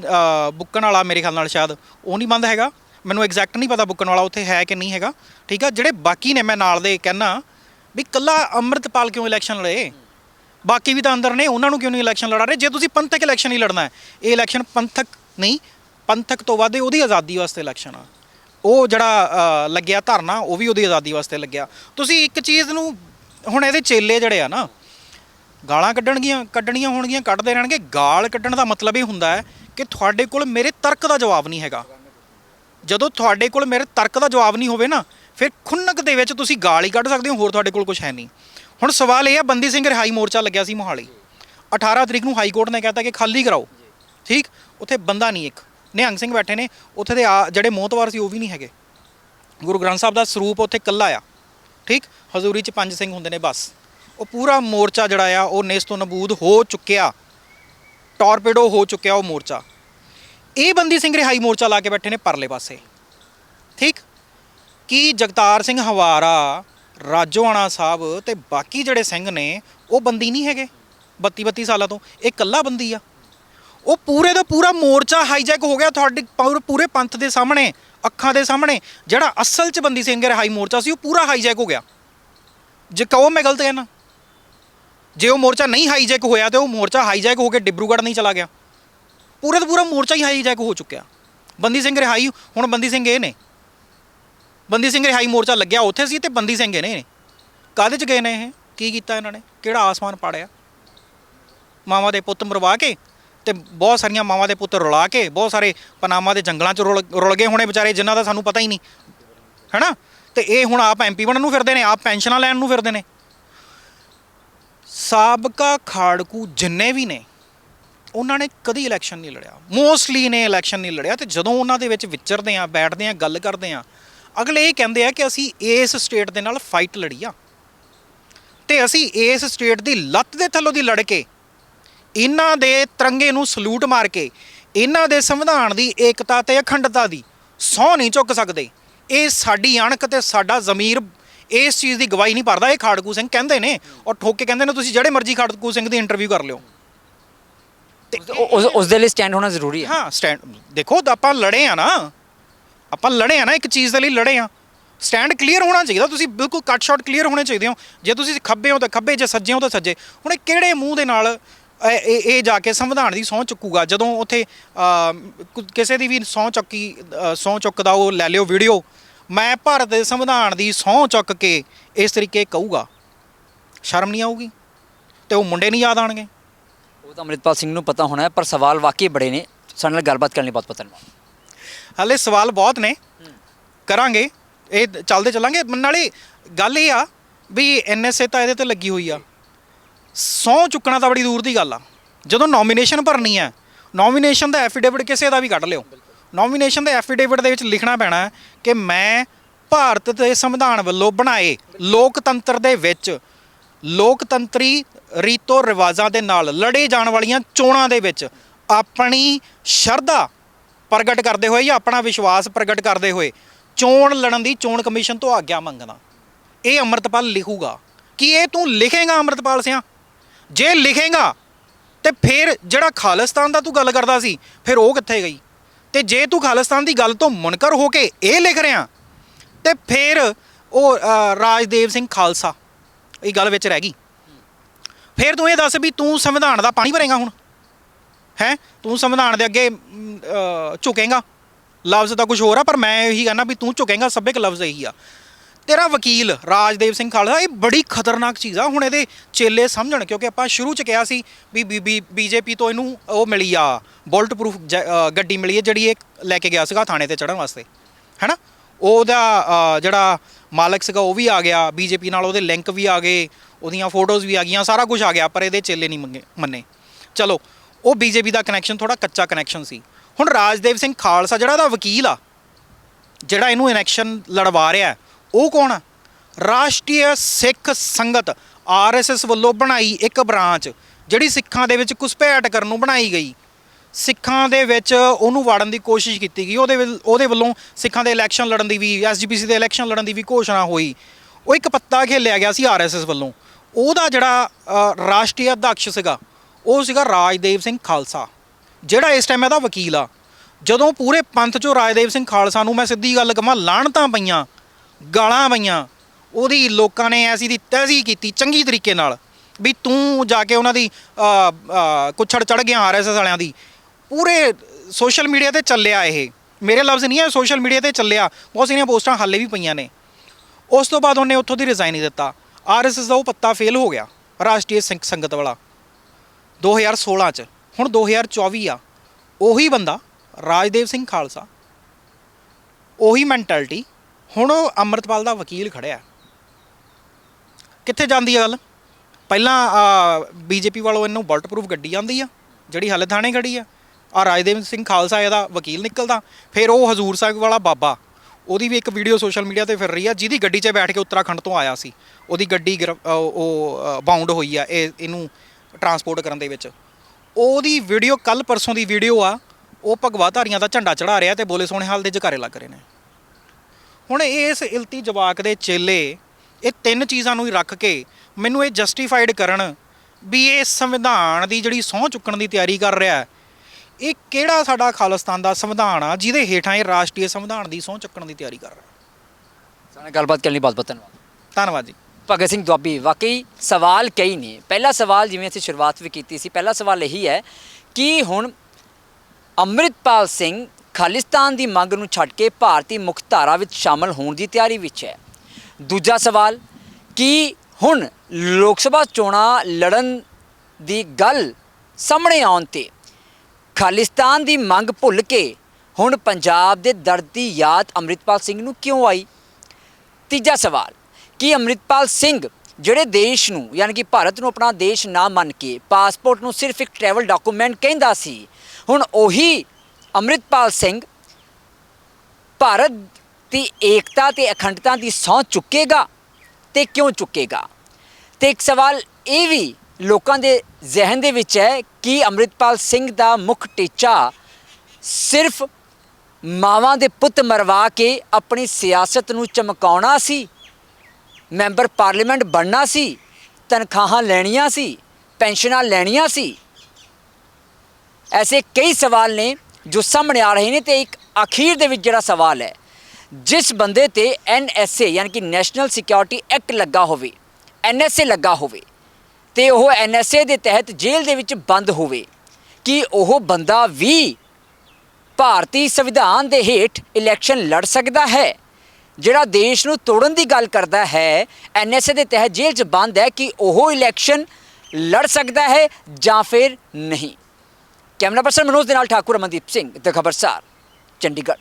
[SPEAKER 1] ਬੁੱਕਣ ਵਾਲਾ ਮੇਰੇ ਖਿਆਲ ਨਾਲ ਸ਼ਾਇਦ ਉਹ ਨਹੀਂ ਬੰਦ ਹੈਗਾ। ਮੈਨੂੰ ਐਗਜ਼ੈਕਟ ਨਹੀਂ ਪਤਾ ਬੁੱਕਣ ਵਾਲਾ ਉੱਥੇ ਹੈ ਕਿ ਨਹੀਂ ਹੈਗਾ। ਠੀਕ ਆ, ਜਿਹੜੇ ਬਾਕੀ ਨੇ ਮੈਂ ਨਾਲ ਦੇ ਕਹਿਣਾ ਵੀ ਕੱਲਾ ਅੰਮ੍ਰਿਤਪਾਲ ਕਿਉਂ ਇਲੈਕਸ਼ਨ ਲੜੇ? ਬਾਕੀ ਵੀ ਤਾਂ ਅੰਦਰ ਨੇ, ਉਹਨਾਂ ਨੂੰ ਕਿਉਂ ਨਹੀਂ ਇਲੈਕਸ਼ਨ ਲੜਾ ਰਹੇ? ਜੇ ਤੁਸੀਂ ਪੰਥਕ ਇਲੈਕਸ਼ਨ ਹੀ ਲੜਨਾ ਹੈ, ਇਹ ਇਲੈਕਸ਼ਨ ਪੰਥਕ ਨਹੀਂ, ਪੰਥਕ ਤੋਂ ਵੱਧ ਉਹਦੀ ਆਜ਼ਾਦੀ ਵਾਸਤੇ ਇਲੈਕਸ਼ਨ ਆ। ਉਹ ਜਿਹੜਾ ਲੱਗਿਆ ਧਰਨਾ, ਉਹ ਵੀ ਉਹਦੀ ਆਜ਼ਾਦੀ ਵਾਸਤੇ ਲੱਗਿਆ। ਤੁਸੀਂ ਇੱਕ ਚੀਜ਼ ਨੂੰ ਹੁਣ ਇਹਦੇ ਚੇਲੇ ਜਿਹੜੇ ਆ ਨਾ, ਗਾਲਾਂ ਕੱਢਣਗੀਆਂ, ਕੱਢਣੀਆਂ ਹੋਣਗੀਆਂ, ਕੱਢਦੇ ਰਹਿਣਗੇ। ਗਾਲ ਕੱਢਣ ਦਾ ਮਤਲਬ ਇਹ ਹੁੰਦਾ ਹੈ ਕਿ ਤੁਹਾਡੇ ਕੋਲ ਮੇਰੇ ਤਰਕ ਦਾ ਜਵਾਬ ਨਹੀਂ ਹੈਗਾ। ਜਦੋਂ ਤੁਹਾਡੇ ਕੋਲ ਮੇਰੇ ਤਰਕ ਦਾ ਜਵਾਬ ਨਹੀਂ ਹੋਵੇ ਨਾ, ਫਿਰ ਖੁੰਨਕ ਦੇ ਵਿੱਚ ਤੁਸੀਂ ਗਾਲ ਹੀ ਕੱਢ ਸਕਦੇ ਹੋ, ਹੋਰ ਤੁਹਾਡੇ ਕੋਲ ਕੁਝ ਹੈ ਨਹੀਂ। ਹੁਣ ਸਵਾਲ ਇਹ ਆ, ਬੰਦੀ ਸਿੰਘ ਰਿਹਾਈ ਮੋਰਚਾ ਲੱਗਿਆ ਸੀ ਮੋਹਾਲੀ। 18 ਤਰੀਕ ਨੂੰ ਹਾਈ ਕੋਰਟ ਨੇ ਕਹਿਤਾ ਕਿ ਖਾਲੀ ਕਰਾਓ। ਠੀਕ? ਉੱਥੇ ਬੰਦਾ ਨਹੀਂ ਇੱਕ। ਨਿਹੰਗ ਸਿੰਘ ਬੈਠੇ ਨੇ, ਉੱਥੇ ਦੇ ਆ- ਜਿਹੜੇ ਮੋਹਤਵਾਰ ਸੀ ਉਹ ਵੀ ਨਹੀਂ ਹੈਗੇ। ਗੁਰੂ ਗ੍ਰੰਥ ਸਾਹਿਬ ਦਾ ਸਰੂਪ ਉੱਥੇ ਕੱਲਾ ਆ। ਠੀਕ? ਹਜ਼ੂਰੀ ਚ ਪੰਜ ਸਿੰਘ ਹੁੰਦੇ ਨੇ ਬਸ। ਉਹ ਪੂਰਾ ਮੋਰਚਾ ਜਿਹੜਾ ਆ, ਉਹ ਨੇਸ ਤੋਂ ਨਬੂਦ ਹੋ ਚੁੱਕਿਆ। ਟਾਰਪੇਡੋ ਹੋ ਚੁੱਕਿਆ ਉਹ ਮੋਰਚਾ। ਇਹ ਬੰਦੀ ਸਿੰਘ ਰਿਹਾਈ ਮੋਰਚਾ ਲਾ ਕੇ ਬੈਠੇ ਨੇ ਪਰਲੇ ਪਾਸੇ। ਠੀਕ? ਕੀ ਜਗਤਾਰ ਸਿੰਘ ਹਵਾਰਾ, ਰਾਜੋਆਣਾ ਸਾਹਿਬ ਤੇ ਬਾਕੀ ਜਿਹੜੇ ਸਿੰਘ ਨੇ, ਉਹ ਬੰਦੀ ਨਹੀਂ ਹੈਗੇ? 32 32 ਸਾਲਾਂ ਤੋਂ। ਇਹ ਇਕੱਲਾ ਬੰਦੀ ਆ। ਉਹ ਪੂਰੇ ਦਾ ਪੂਰਾ ਮੋਰਚਾ ਹਾਈਜੈਕ ਹੋ ਗਿਆ ਤੁਹਾਡੇ ਪੂਰੇ- ਪੂਰੇ ਪੰਥ ਦੇ ਸਾਹਮਣੇ, ਅੱਖਾਂ ਦੇ ਸਾਹਮਣੇ। ਜਿਹੜਾ ਅਸਲ 'ਚ ਬੰਦੀ ਸਿੰਘ ਰਿਹਾਈ ਮੋਰਚਾ ਸੀ, ਉਹ ਪੂਰਾ ਹਾਈਜੈਕ ਹੋ ਗਿਆ। ਜੇ ਕਹੋ ਮੈਂ ਗਲਤ ਕਹਿਣਾ ਜੇ ਉਹ ਮੋਰਚਾ ਨਹੀਂ ਹਾਈਜੈਕ ਹੋਇਆ ਤੇ ਉਹ ਮੋਰਚਾ ਹਾਈਜੈਕ ਹੋ ਕੇ ਡਿਬਰੂਗੜ੍ਹ ਨਹੀਂ ਚਲਾ ਗਿਆ। ਪੂਰਾ ਦਾ ਪੂਰਾ ਮੋਰਚਾ ਹੀ ਹਾਈਜੈਕ ਹੋ ਚੁੱਕਿਆ। ਬੰਦੀ ਸਿੰਘ ਰਿਹਾਈ, ਹੁਣ ਬੰਦੀ ਸਿੰਘ ਇਹ ਨੇ। ਬੰਦੀ ਸਿੰਘ ਰਿਹਾਈ ਮੋਰਚਾ ਲੱਗਿਆ ਉੱਥੇ ਸੀ ਤੇ ਬੰਦੀ ਸਿੰਘ ਇਹ ਨੇ। ਕਾਹਦੇ ਚ ਗਏ ਨੇ ਇਹ? ਕੀ ਕੀਤਾ ਇਹਨਾਂ ਨੇ? ਕਿਹੜਾ ਆਸਮਾਨ ਪਾੜਿਆ? ਮਾਵਾਂ ਦੇ ਪੁੱਤ ਮਰਵਾ ਕੇ ਤੇ ਬਹੁਤ ਸਾਰੀਆਂ ਮਾਵਾਂ ਦੇ ਪੁੱਤ ਰੁਲਾ ਕੇ ਬਹੁਤ ਸਾਰੇ ਪਨਾਮਾ ਦੇ ਜੰਗਲਾਂ ਚ ਰੁਲ ਰੁਲ ਗਏ ਹੋਣੇ ਵਿਚਾਰੇ ਜਿਨ੍ਹਾਂ ਦਾ ਸਾਨੂੰ ਪਤਾ ਹੀ ਨਹੀਂ। ਹੈਨਾ? ਤੇ ਇਹ ਹੁਣ ਆਪ ਐਮਪੀ ਬਣਨ ਨੂੰ ਫਿਰਦੇ ਨੇ, ਆਪ ਪੈਨਸ਼ਨਾਂ ਲੈਣ ਨੂੰ ਫਿਰਦੇ ਨੇ। ਸਾਬਕਾ ਖਾੜਕੂ ਜਿੰਨੇ ਵੀ ਨੇ, ਉਹਨਾਂ ਨੇ ਕਦੀ ਇਲੈਕਸ਼ਨ ਨਹੀਂ ਲੜਿਆ। ਮੋਸਟਲੀ ਨੇ ਇਲੈਕਸ਼ਨ ਨਹੀਂ ਲੜਿਆ ਤੇ ਜਦੋਂ ਉਹਨਾਂ ਦੇ ਵਿੱਚ ਵਿਚਰਦੇ ਆ ਬੈਠਦੇ ਆ ਗੱਲ ਕਰਦੇ ਆ ਅਗਲੇ ਇਹ ਕਹਿੰਦੇ ਆ ਕਿ ਅਸੀਂ ਇਸ ਸਟੇਟ ਦੇ ਨਾਲ ਫਾਈਟ ਲੜੀ ਆ। ਤੇ ਅਸੀਂ ਇਸ ਸਟੇਟ ਦੀ ਲੱਤ ਦੇ ਥੱਲੋਂ ਦੀ ਲੜ ਕੇ ਇਹਨਾਂ ਦੇ ਤਿਰੰਗੇ ਨੂੰ ਸਲੂਟ ਮਾਰ ਕੇ, ਇਹਨਾਂ ਦੇ ਸੰਵਿਧਾਨ ਦੀ ਏਕਤਾ ਤੇ ਅਖੰਡਤਾ ਦੀ ਸਹੁੰ ਨਹੀਂ ਚੁੱਕ ਸਕਦੇ। ਇਹ ਸਾਡੀ ਅਣਖ ਤੇ ਸਾਡਾ ਜ਼ਮੀਰ ਇਸ ਚੀਜ਼ ਦੀ ਗਵਾਹੀ ਨਹੀਂ ਭਰਦਾ ਇਹ ਖਾੜਕੂ ਸਿੰਘ ਕਹਿੰਦੇ ਨੇ ਔਰ ਠੋਕ ਕੇ ਕਹਿੰਦੇ ਨੇ ਤੁਸੀਂ ਜਿਹੜੇ ਮਰਜ਼ੀ ਖਾੜਕੂ ਸਿੰਘ ਦੀ ਇੰਟਰਵਿਊ ਕਰ ਲਿਓ।
[SPEAKER 4] ਉਸ ਉਸ ਦੇ ਲਈ ਸਟੈਂਡ ਹੋਣਾ ਜ਼ਰੂਰੀ ਹੈ।
[SPEAKER 1] ਹਾਂ ਸਟੈਂਡ ਦੇਖੋ ਆਪਾਂ ਲੜੇ ਆ ਨਾ। ਆਪਾਂ ਲੜੇ ਆ ਨਾ ਇੱਕ ਚੀਜ਼ ਦੇ ਲਈ ਲੜੇ ਆ। ਸਟੈਂਡ ਕਲੀਅਰ ਹੋਣਾ ਚਾਹੀਦਾ ਤੁਸੀਂ ਬਿਲਕੁਲ ਕੱਟ ਸ਼ਾਟ ਕਲੀਅਰ ਹੋਣੇ ਚਾਹੀਦੇ ਹੋ। ਜੇ ਤੁਸੀਂ ਖੱਬੇ ਹੋ ਤਾਂ ਖੱਬੇ ਜੇ ਸੱਜੇ ਹੋ ਤਾਂ ਸੱਜੇ। ਹੁਣ ਇਹ ਕਿਹੜੇ ਮੂੰਹ ਦੇ ਨਾਲ ਇਹ ਇਹ- ਜਾ ਕੇ ਸੰਵਿਧਾਨ ਦੀ ਸਹੁੰ ਚੁੱਕੂਗਾ? ਜਦੋਂ ਉੱਥੇ ਕਿਸੇ ਦੀ ਵੀ ਸਹੁੰ ਚੱਕੀ ਸਹੁੰ ਚੁੱਕਦਾ ਉਹ ਲੈ ਲਿਓ ਵੀਡੀਓ ਮੈਂ ਭਾਰਤ ਦੇ ਸੰਵਿਧਾਨ ਦੀ ਸਹੁੰ ਚੁੱਕ ਕੇ ਇਸ ਤਰੀਕੇ ਕਹੂਗਾ। ਸ਼ਰਮ ਨਹੀਂ ਆਊਗੀ? ਤੇ ਉਹ ਮੁੰਡੇ ਨਹੀਂ ਯਾਦ ਆਣਗੇ
[SPEAKER 4] ਉਹ ਤਾਂ ਅੰਮ੍ਰਿਤਪਾਲ ਸਿੰਘ ਨੂੰ ਪਤਾ ਹੋਣਾ ਹੈ ਪਰ ਸਵਾਲ ਵਾਕਈ ਬੜੇ ਨੇ। ਸਾਡੇ ਨਾਲ ਗੱਲਬਾਤ ਕਰਨ ਲਈ ਬਹੁਤ ਪਤਾ ਨਹੀਂ
[SPEAKER 1] ਹਾਲੇ ਸਵਾਲ ਬਹੁਤ ਨੇ। ਕਰਾਂਗੇ। ਇਹ ਚੱਲਦੇ ਚੱਲਾਂਗੇ। ਨਾਲੇ ਗੱਲ ਇਹ ਆ ਵੀ ਐਨਐਸਏ ਤਾਂ ਇਹਦੇ ਤੇ ਲੱਗੀ ਹੋਈ ਆ। ਸਹੁੰ ਚੁੱਕਣਾ ਤਾਂ ਬੜੀ ਦੂਰ ਦੀ ਗੱਲ ਆ। ਜਦੋਂ ਨੋਮੀਨੇਸ਼ਨ ਭਰਨੀ ਹੈ ਨੋਮੀਨੇਸ਼ਨ ਦਾ ਐਫੀਡੇਵਿਟ ਕਿਸੇ ਦਾ ਵੀ ਕੱਢ ਲਿਓ। ਨੋਮੀਨੇਸ਼ਨ ਦੇ ਐਫੀਡੇਵਿਟ ਦੇ ਵਿੱਚ ਲਿਖਣਾ ਪੈਣਾ ਕਿ ਮੈਂ ਭਾਰਤ ਦੇ ਸੰਵਿਧਾਨ ਵੱਲੋਂ ਬਣਾਏ ਲੋਕਤੰਤਰ ਦੇ ਵਿੱਚ ਲੋਕਤੰਤਰੀ ਰੀਤੋ ਰਿਵਾਜਾਂ ਦੇ ਨਾਲ ਲੜੇ ਜਾਣ ਵਾਲੀਆਂ ਚੋਣਾਂ ਦੇ ਵਿੱਚ ਆਪਣੀ ਸ਼ਰਧਾ ਪ੍ਰਗਟ ਕਰਦੇ ਹੋਏ ਜਾਂ ਆਪਣਾ ਵਿਸ਼ਵਾਸ ਪ੍ਰਗਟ ਕਰਦੇ ਹੋਏ ਚੋਣ ਲੜਨ ਦੀ ਚੋਣ ਕਮਿਸ਼ਨ ਤੋਂ ਆਗਿਆ ਮੰਗਦਾ। ਇਹ ਅੰਮ੍ਰਿਤਪਾਲ ਲਿਖੂਗਾ। ਕੀ ਇਹ ਤੂੰ ਲਿਖੇਗਾ ਅੰਮ੍ਰਿਤਪਾਲ ਸਿਆ? ਜੇ ਲਿਖੇਗਾ, ਤੇ ਫਿਰ ਜਿਹੜਾ ਖਾਲਿਸਤਾਨ ਦਾ ਤੂੰ ਗੱਲ ਕਰਦਾ ਸੀ, ਫਿਰ ਉਹ ਕਿੱਥੇ ਗਈ? ਤੇ ਜੇ ਤੂੰ ਖਾਲਿਸਤਾਨ ਦੀ ਗੱਲ ਤੋਂ ਮੁਨਕਰ ਹੋ ਕੇ ਇਹ ਲਿਖ ਰਿਹਾ, ਤੇ ਫਿਰ ਉਹ ਰਾਜਦੇਵ ਸਿੰਘ ਖਾਲਸਾ, ਇਹ ਗੱਲ ਵਿੱਚ ਰਹਿ ਗਈ। ਫਿਰ ਤੂੰ ਇਹ ਦੱਸ ਵੀ ਤੂੰ ਸੰਵਿਧਾਨ ਦਾ ਪਾਣੀ ਭਰੇਗਾ ਹੁਣ? ਹੈ? ਤੂੰ ਸੰਵਿਧਾਨ ਦੇ ਅੱਗੇ ਝੁਕੇਗਾ? ਲਫ਼ਜ਼ ਤਾਂ ਕੁਝ ਹੋਰ ਆ, ਪਰ ਮੈਂ ਇਹੀ ਕਹਿੰਦਾ ਵੀ ਤੂੰ ਝੁਕੇਗਾ, ਸਭਿਕ ਲਫ਼ਜ਼ ਇਹੀ ਆ। ਤੇਰਾ ਵਕੀਲ ਰਾਜਦੇਵ ਸਿੰਘ ਖਾਲਸਾ, ਇਹ ਬੜੀ ਖਤਰਨਾਕ ਚੀਜ਼ ਆ। ਹੁਣ ਇਹਦੇ ਚੇਲੇ ਸਮਝਣ, ਕਿਉਂਕਿ ਆਪਾਂ ਸ਼ੁਰੂ ਚ ਕਿਹਾ ਸੀ ਵੀ ਬੀਬੀ ਬੀਜੇਪੀ ਤੋਂ ਇਹਨੂੰ ਉਹ ਮਿਲੀ ਆ, ਬੁਲਟ ਪ੍ਰੂਫ ਗੱਡੀ ਮਿਲੀ ਹੈ ਜਿਹੜੀ ਇਹ ਲੈ ਕੇ ਗਿਆ ਸੀਗਾ ਥਾਣੇ ਤੇ ਚੜਨ ਵਾਸਤੇ। ਹੈਨਾ? ਉਹਦਾ ਜਿਹੜਾ ਮਾਲਕ ਸੀਗਾ, ਉਹ ਵੀ ਆ ਗਿਆ। ਬੀਜੇਪੀ ਨਾਲ ਉਹਦੇ ਲਿੰਕ ਵੀ ਆ ਗਏ, ਉਹਦੀਆਂ ਫੋਟੋਜ਼ ਵੀ ਆ ਗਈਆਂ, ਸਾਰਾ ਕੁਝ ਆ ਗਿਆ, ਪਰ ਇਹਦੇ ਚੇਲੇ ਨਹੀਂ ਮੰਗੇ ਮੰਨੇ। ਚਲੋ, ਉਹ ਬੀਜੇਪੀ ਦਾ ਕਨੈਕਸ਼ਨ ਥੋੜਾ ਕੱਚਾ ਕਨੈਕਸ਼ਨ ਸੀ। ਹੁਣ ਰਾਜਦੇਵ ਸਿੰਘ ਖਾਲਸਾ, ਜਿਹੜਾ ਦਾ ਵਕੀਲ ਆ, ਜਿਹੜਾ ਇਹਨੂੰ ਇਲੈਕਸ਼ਨ ਲੜਵਾ ਰਿਹਾ ਉਹ ਕੌਣ ਆ? ਰਾਸ਼ਟਰੀ ਸਿੱਖ ਸੰਗਤ ਆਰਐਸਐਸ ਵੱਲੋਂ ਬਣਾਈ ਇੱਕ ਬ੍ਰਾਂਚ, ਜਿਹੜੀ ਸਿੱਖਾਂ ਦੇ ਵਿੱਚ ਘੁਸਪੈਠ ਕਰਨ ਨੂੰ ਬਣਾਈ ਗਈ। ਸਿੱਖਾਂ ਦੇ ਵਿੱਚ ਉਹਨੂੰ ਵਾੜਨ ਦੀ ਕੋਸ਼ਿਸ਼ ਕੀਤੀ ਗਈ। ਉਹਦੇ ਵੱਲ- ਉਹਦੇ ਵੱਲੋਂ ਸਿੱਖਾਂ ਦੇ ਇਲੈਕਸ਼ਨ ਲੜਨ ਦੀ ਵੀ ਐਸਜੀਪੀਸੀ ਦੇ ਇਲੈਕਸ਼ਨ ਲੜਨ ਦੀ ਵੀ ਘੋਸ਼ਣਾ ਹੋਈ। ਉਹ ਇੱਕ ਪੱਤਾ ਖੇਲਿਆ ਗਿਆ ਸੀ ਆਰਐਸਐਸ ਵੱਲੋਂ। ਉਹਦਾ ਜਿਹੜਾ ਰਾਸ਼ਟਰੀ ਅਧਿਕਸ਼ ਸੀਗਾ, ਉਹ ਸੀਗਾ ਰਾਜਦੇਵ ਸਿੰਘ ਖਾਲਸਾ, ਜਿਹੜਾ ਇਸ ਟਾਈਮ ਇਹਦਾ ਵਕੀਲ ਆ। ਜਦੋਂ ਪੂਰੇ ਪੰਥ ਚੋਂ ਰਾਜਦੇਵ ਸਿੰਘ ਖਾਲਸਾ ਨੂੰ ਮੈਂ ਸਿੱਧੀ ਗੱਲ ਕਹਾਂ ਲਾਹਣਤਾਂ ਪਈਆਂ। ਗਾਲਾਂ ਪਈਆਂ। ਉਹਦੀ ਲੋਕਾਂ ਨੇ ਐਸੀ ਦੀ ਤਹਿਜ਼ੀ ਕੀਤੀ ਚੰਗੀ ਤਰੀਕੇ ਨਾਲ ਵੀ ਤੂੰ ਜਾ ਕੇ ਉਹਨਾਂ ਦੀ ਕੁਛੜ ਅ, ਕੁੱਛੜ ਚੜ ਗਿਆ ਆਰਐਸਐਸ ਵਾਲਿਆਂ ਦੀ। ਪੂਰੇ ਸੋਸ਼ਲ ਮੀਡੀਆ ਤੇ ਚੱਲਿਆ ਇਹ। ਮੇਰੇ ਲਫ਼ਜ਼ ਨਹੀਂ ਹੈ ਸੋਸ਼ਲ ਮੀਡੀਆ ਤੇ ਚੱਲਿਆ। ਬਹੁਤ ਸਾਰੀਆਂ ਪੋਸਟਾਂ ਹਾਲੇ ਵੀ ਪਈਆਂ ਨੇ। ਉਸ ਤੋਂ ਬਾਅਦ ਉਹਨੇ ਉੱਥੋਂ ਦੀ ਰਿਜ਼ਾਈਨ ਹੀ ਦਿੱਤਾ। ਆਰਐਸਐਸ ਦਾ ਉਹ ਪੱਤਾ ਫੇਲ ਹੋ ਗਿਆ ਰਾਸ਼ਟਰੀ ਸਿੰਘ ਸੰਗਤ ਵਾਲਾ। 2016 ਚ। ਹੁਣ 2024 ਆ। ਉਹੀ ਬੰਦਾ ਰਾਜਦੇਵ ਸਿੰਘ ਖਾਲਸਾ। ਉਹੀ ਮੈਂਟੈਲਿਟੀ ਹੁਣ ਉਹ ਅੰਮ੍ਰਿਤਪਾਲ ਦਾ ਵਕੀਲ ਖੜਿਆ। ਕਿੱਥੇ ਜਾਂਦੀ ਆ ਗੱਲ? ਪਹਿਲਾਂ ਬੀਜੇਪੀ ਵਾਲੋਂ ਇਹਨੂੰ ਬੁਲਟ ਪ੍ਰੂਫ ਗੱਡੀ ਆਂਦੀ ਆ, ਜਿਹੜੀ ਹਾਲੇ ਥਾਣੇ ਖੜੀ ਆ। ਆ ਰਾਜਦੇਵ ਸਿੰਘ ਖਾਲਸਾ ਇਹਦਾ ਵਕੀਲ ਨਿਕਲਦਾ। ਫਿਰ ਉਹ ਹਜ਼ੂਰ ਸਾਹਿਬ ਵਾਲਾ ਬਾਬਾ, ਉਹਦੀ ਵੀ ਇੱਕ ਵੀਡੀਓ ਸੋਸ਼ਲ ਮੀਡੀਆ ਤੇ ਫਿਰ ਰਹੀ ਆ, ਜਿਹਦੀ ਗੱਡੀ 'ਚ ਬੈਠ ਕੇ ਉੱਤਰਾਖੰਡ ਤੋਂ ਆਇਆ ਸੀ। ਉਹਦੀ ਗੱਡੀ ਗਿਰ- ਉਹ ਬਾਉਂਡ ਹੋਈ ਆ, ਇਹ, ਇਹਨੂੰ ਟਰਾਂਸਪੋਰਟ ਕਰਨ ਦੇ ਵਿੱਚ। ਉਹਦੀ ਵੀਡੀਓ ਕੱਲ ਪਰਸੋਂ ਦੀ ਵੀਡੀਓ ਆ, ਉਹ ਭਗਵਾਧਾਰੀਆਂ ਦਾ ਝੰਡਾ ਚੜਾ ਰਿਹਾ ਤੇ ਬੋਲੇ ਸੋਹਣੇ ਹਾਲ ਦੇ ਜਕਾਰੇ ਲੱਗ ਰਹੇ ਨੇ। ਹੁਣ ਇਸ ਇਲਤੀ ਜਵਾਕ ਦੇ ਚੇਲੇ ਇਹ ਤਿੰਨ ਚੀਜ਼ਾਂ ਨੂੰ ਹੀ ਰੱਖ ਕੇ ਮੈਨੂੰ ਇਹ ਜਸਟੀਫਾਈਡ ਕਰਨ ਵੀ ਇਹ ਸੰਵਿਧਾਨ ਦੀ ਜਿਹੜੀ ਸਹੁੰ ਚੁੱਕਣ ਦੀ ਤਿਆਰੀ ਕਰ ਰਿਹਾ ਹੈ ਇਹ ਕਿਹੜਾ ਸਾਡਾ ਖਾਲਿਸਤਾਨ ਦਾ ਸੰਵਿਧਾਨ ਆ ਜਿਹਦੇ ਹੇਠਾਂ ਇਹ ਰਾਸ਼ਟਰੀ ਸੰਵਿਧਾਨ ਦੀ ਸਹੁੰ ਚੁੱਕਣ ਦੀ ਤਿਆਰੀ ਕਰ ਰਿਹਾ
[SPEAKER 4] ਸਾਡੇ ਨਾਲ ਗੱਲਬਾਤ ਕਰਨ ਲਈ ਬਹੁਤ ਬਹੁਤ ਧੰਨਵਾਦ।
[SPEAKER 1] ਧੰਨਵਾਦ ਜੀ।
[SPEAKER 4] ਭਗਤ ਸਿੰਘ ਦੁਆਬੀ ਵਾਕਈ ਸਵਾਲ ਕਈ ਨੇ। ਪਹਿਲਾ ਸਵਾਲ ਜਿਵੇਂ ਅਸੀਂ ਸ਼ੁਰੂਆਤ ਵੀ ਕੀਤੀ ਸੀ ਪਹਿਲਾ ਸਵਾਲ ਇਹੀ ਹੈ ਕਿ ਹੁਣ ਅੰਮ੍ਰਿਤਪਾਲ ਸਿੰਘ ਖਾਲਿਸਤਾਨ ਦੀ ਮੰਗ ਨੂੰ ਛੱਡ ਕੇ ਭਾਰਤੀ ਮੁੱਖ ਧਾਰਾ ਵਿੱਚ ਸ਼ਾਮਲ ਹੋਣ ਦੀ ਤਿਆਰੀ ਵਿੱਚ ਹੈ। ਦੂਜਾ ਸਵਾਲ, ਕਿ ਹੁਣ ਲੋਕ ਸਭਾ ਚੋਣਾਂ ਲੜਨ ਦੀ ਗੱਲ ਸਾਹਮਣੇ ਆਉਣ ਤੇ ਖਾਲਿਸਤਾਨ ਦੀ ਮੰਗ ਭੁੱਲ ਕੇ ਹੁਣ ਪੰਜਾਬ ਦੇ ਦਰਦ ਦੀ ਯਾਦ ਅੰਮ੍ਰਿਤਪਾਲ ਸਿੰਘ ਨੂੰ ਕਿਉਂ ਆਈ? ਤੀਜਾ ਸਵਾਲ, ਕਿ ਅੰਮ੍ਰਿਤਪਾਲ ਸਿੰਘ ਜਿਹੜੇ ਦੇਸ਼ ਨੂੰ, ਯਾਨੀ ਕਿ ਭਾਰਤ ਨੂੰ ਆਪਣਾ ਦੇਸ਼ ਨਾ ਮੰਨ ਕੇ ਪਾਸਪੋਰਟ ਨੂੰ ਸਿਰਫ ਇੱਕ ਟਰੈਵਲ ਡਾਕੂਮੈਂਟ ਕਹਿੰਦਾ ਸੀ, ਹੁਣ ਉਹੀ ਅੰਮ੍ਰਿਤਪਾਲ ਸਿੰਘ ਭਾਰਤ ਦੀ ਏਕਤਾ ਤੇ ਅਖੰਡਤਾ ਦੀ ਸਹੁੰ ਚੁੱਕੇਗਾ ਤੇ ਕਿਉਂ ਚੁੱਕੇਗਾ? ਤੇ ਇੱਕ ਸਵਾਲ ਇਹ ਵੀ ਲੋਕਾਂ ਦੇ ਜ਼ਿਹਨ ਦੇ ਵਿੱਚ ਹੈ ਕਿ ਅੰਮ੍ਰਿਤਪਾਲ ਸਿੰਘ ਦਾ ਮੁੱਖ ਟੀਚਾ ਸਿਰਫ ਮਾਵਾਂ ਦੇ ਪੁੱਤ ਮਰਵਾ ਕੇ ਆਪਣੀ ਸਿਆਸਤ ਨੂੰ ਚਮਕਾਉਣਾ ਸੀ, ਮੈਂਬਰ ਪਾਰਲੀਮੈਂਟ ਬਣਨਾ ਸੀ, ਤਨਖਾਹਾਂ ਲੈਣੀਆਂ ਸੀ, ਪੈਨਸ਼ਨਾਂ ਲੈਣੀਆਂ ਸੀ? ਐਸੇ ਕਈ ਸਵਾਲ ਨੇ ਜੋ ਸਾਹਮਣੇ ਆ ਰਹੇ ਨੇ ਤੇ ਇੱਕ ਅਖੀਰ ਦੇ ਵਿੱਚ ਜਿਹੜਾ ਸਵਾਲ ਹੈ, ਜਿਸ ਬੰਦੇ ਤੇ ਐਨਐਸਏ ਯਾਨੀ ਕਿ ਨੈਸ਼ਨਲ ਸਿਕਿਉਰਿਟੀ ਐਕਟ ਲੱਗਾ ਹੋਵੇ ਐਨਐਸਏ ਲੱਗਾ ਹੋਵੇ ਤੇ ਉਹ ਐਨਐਸਏ ਦੇ ਤਹਿਤ ਜੇਲ੍ਹ ਦੇ ਵਿੱਚ ਬੰਦ ਹੋਵੇ, ਕਿ ਉਹ ਬੰਦਾ ਵੀ ਭਾਰਤੀ ਸੰਵਿਧਾਨ ਦੇ ਹੇਠ ਇਲੈਕਸ਼ਨ ਲੜ ਸਕਦਾ ਹੈ? ਜਿਹੜਾ ਦੇਸ਼ ਨੂੰ ਤੋੜਨ ਦੀ ਗੱਲ ਕਰਦਾ ਹੈ ਐਨਐਸਏ ਦੇ ਤਹਿਤ ਜੇਲ੍ਹ 'ਚ ਬੰਦ ਹੈ, ਕਿ ਉਹ ਇਲੈਕਸ਼ਨ ਲੜ ਸਕਦਾ ਹੈ ਜਾਂ ਫਿਰ ਨਹੀਂ? ਕੈਮਰਾ ਪਰਸਨ ਮਨੋਜ ਦੇ ਨਾਲ ਠਾਕੁਰ ਅਮਨਦੀਪ ਸਿੰਘ ਦ ਖਬਰਸਾਰ ਚੰਡੀਗੜ੍ਹ।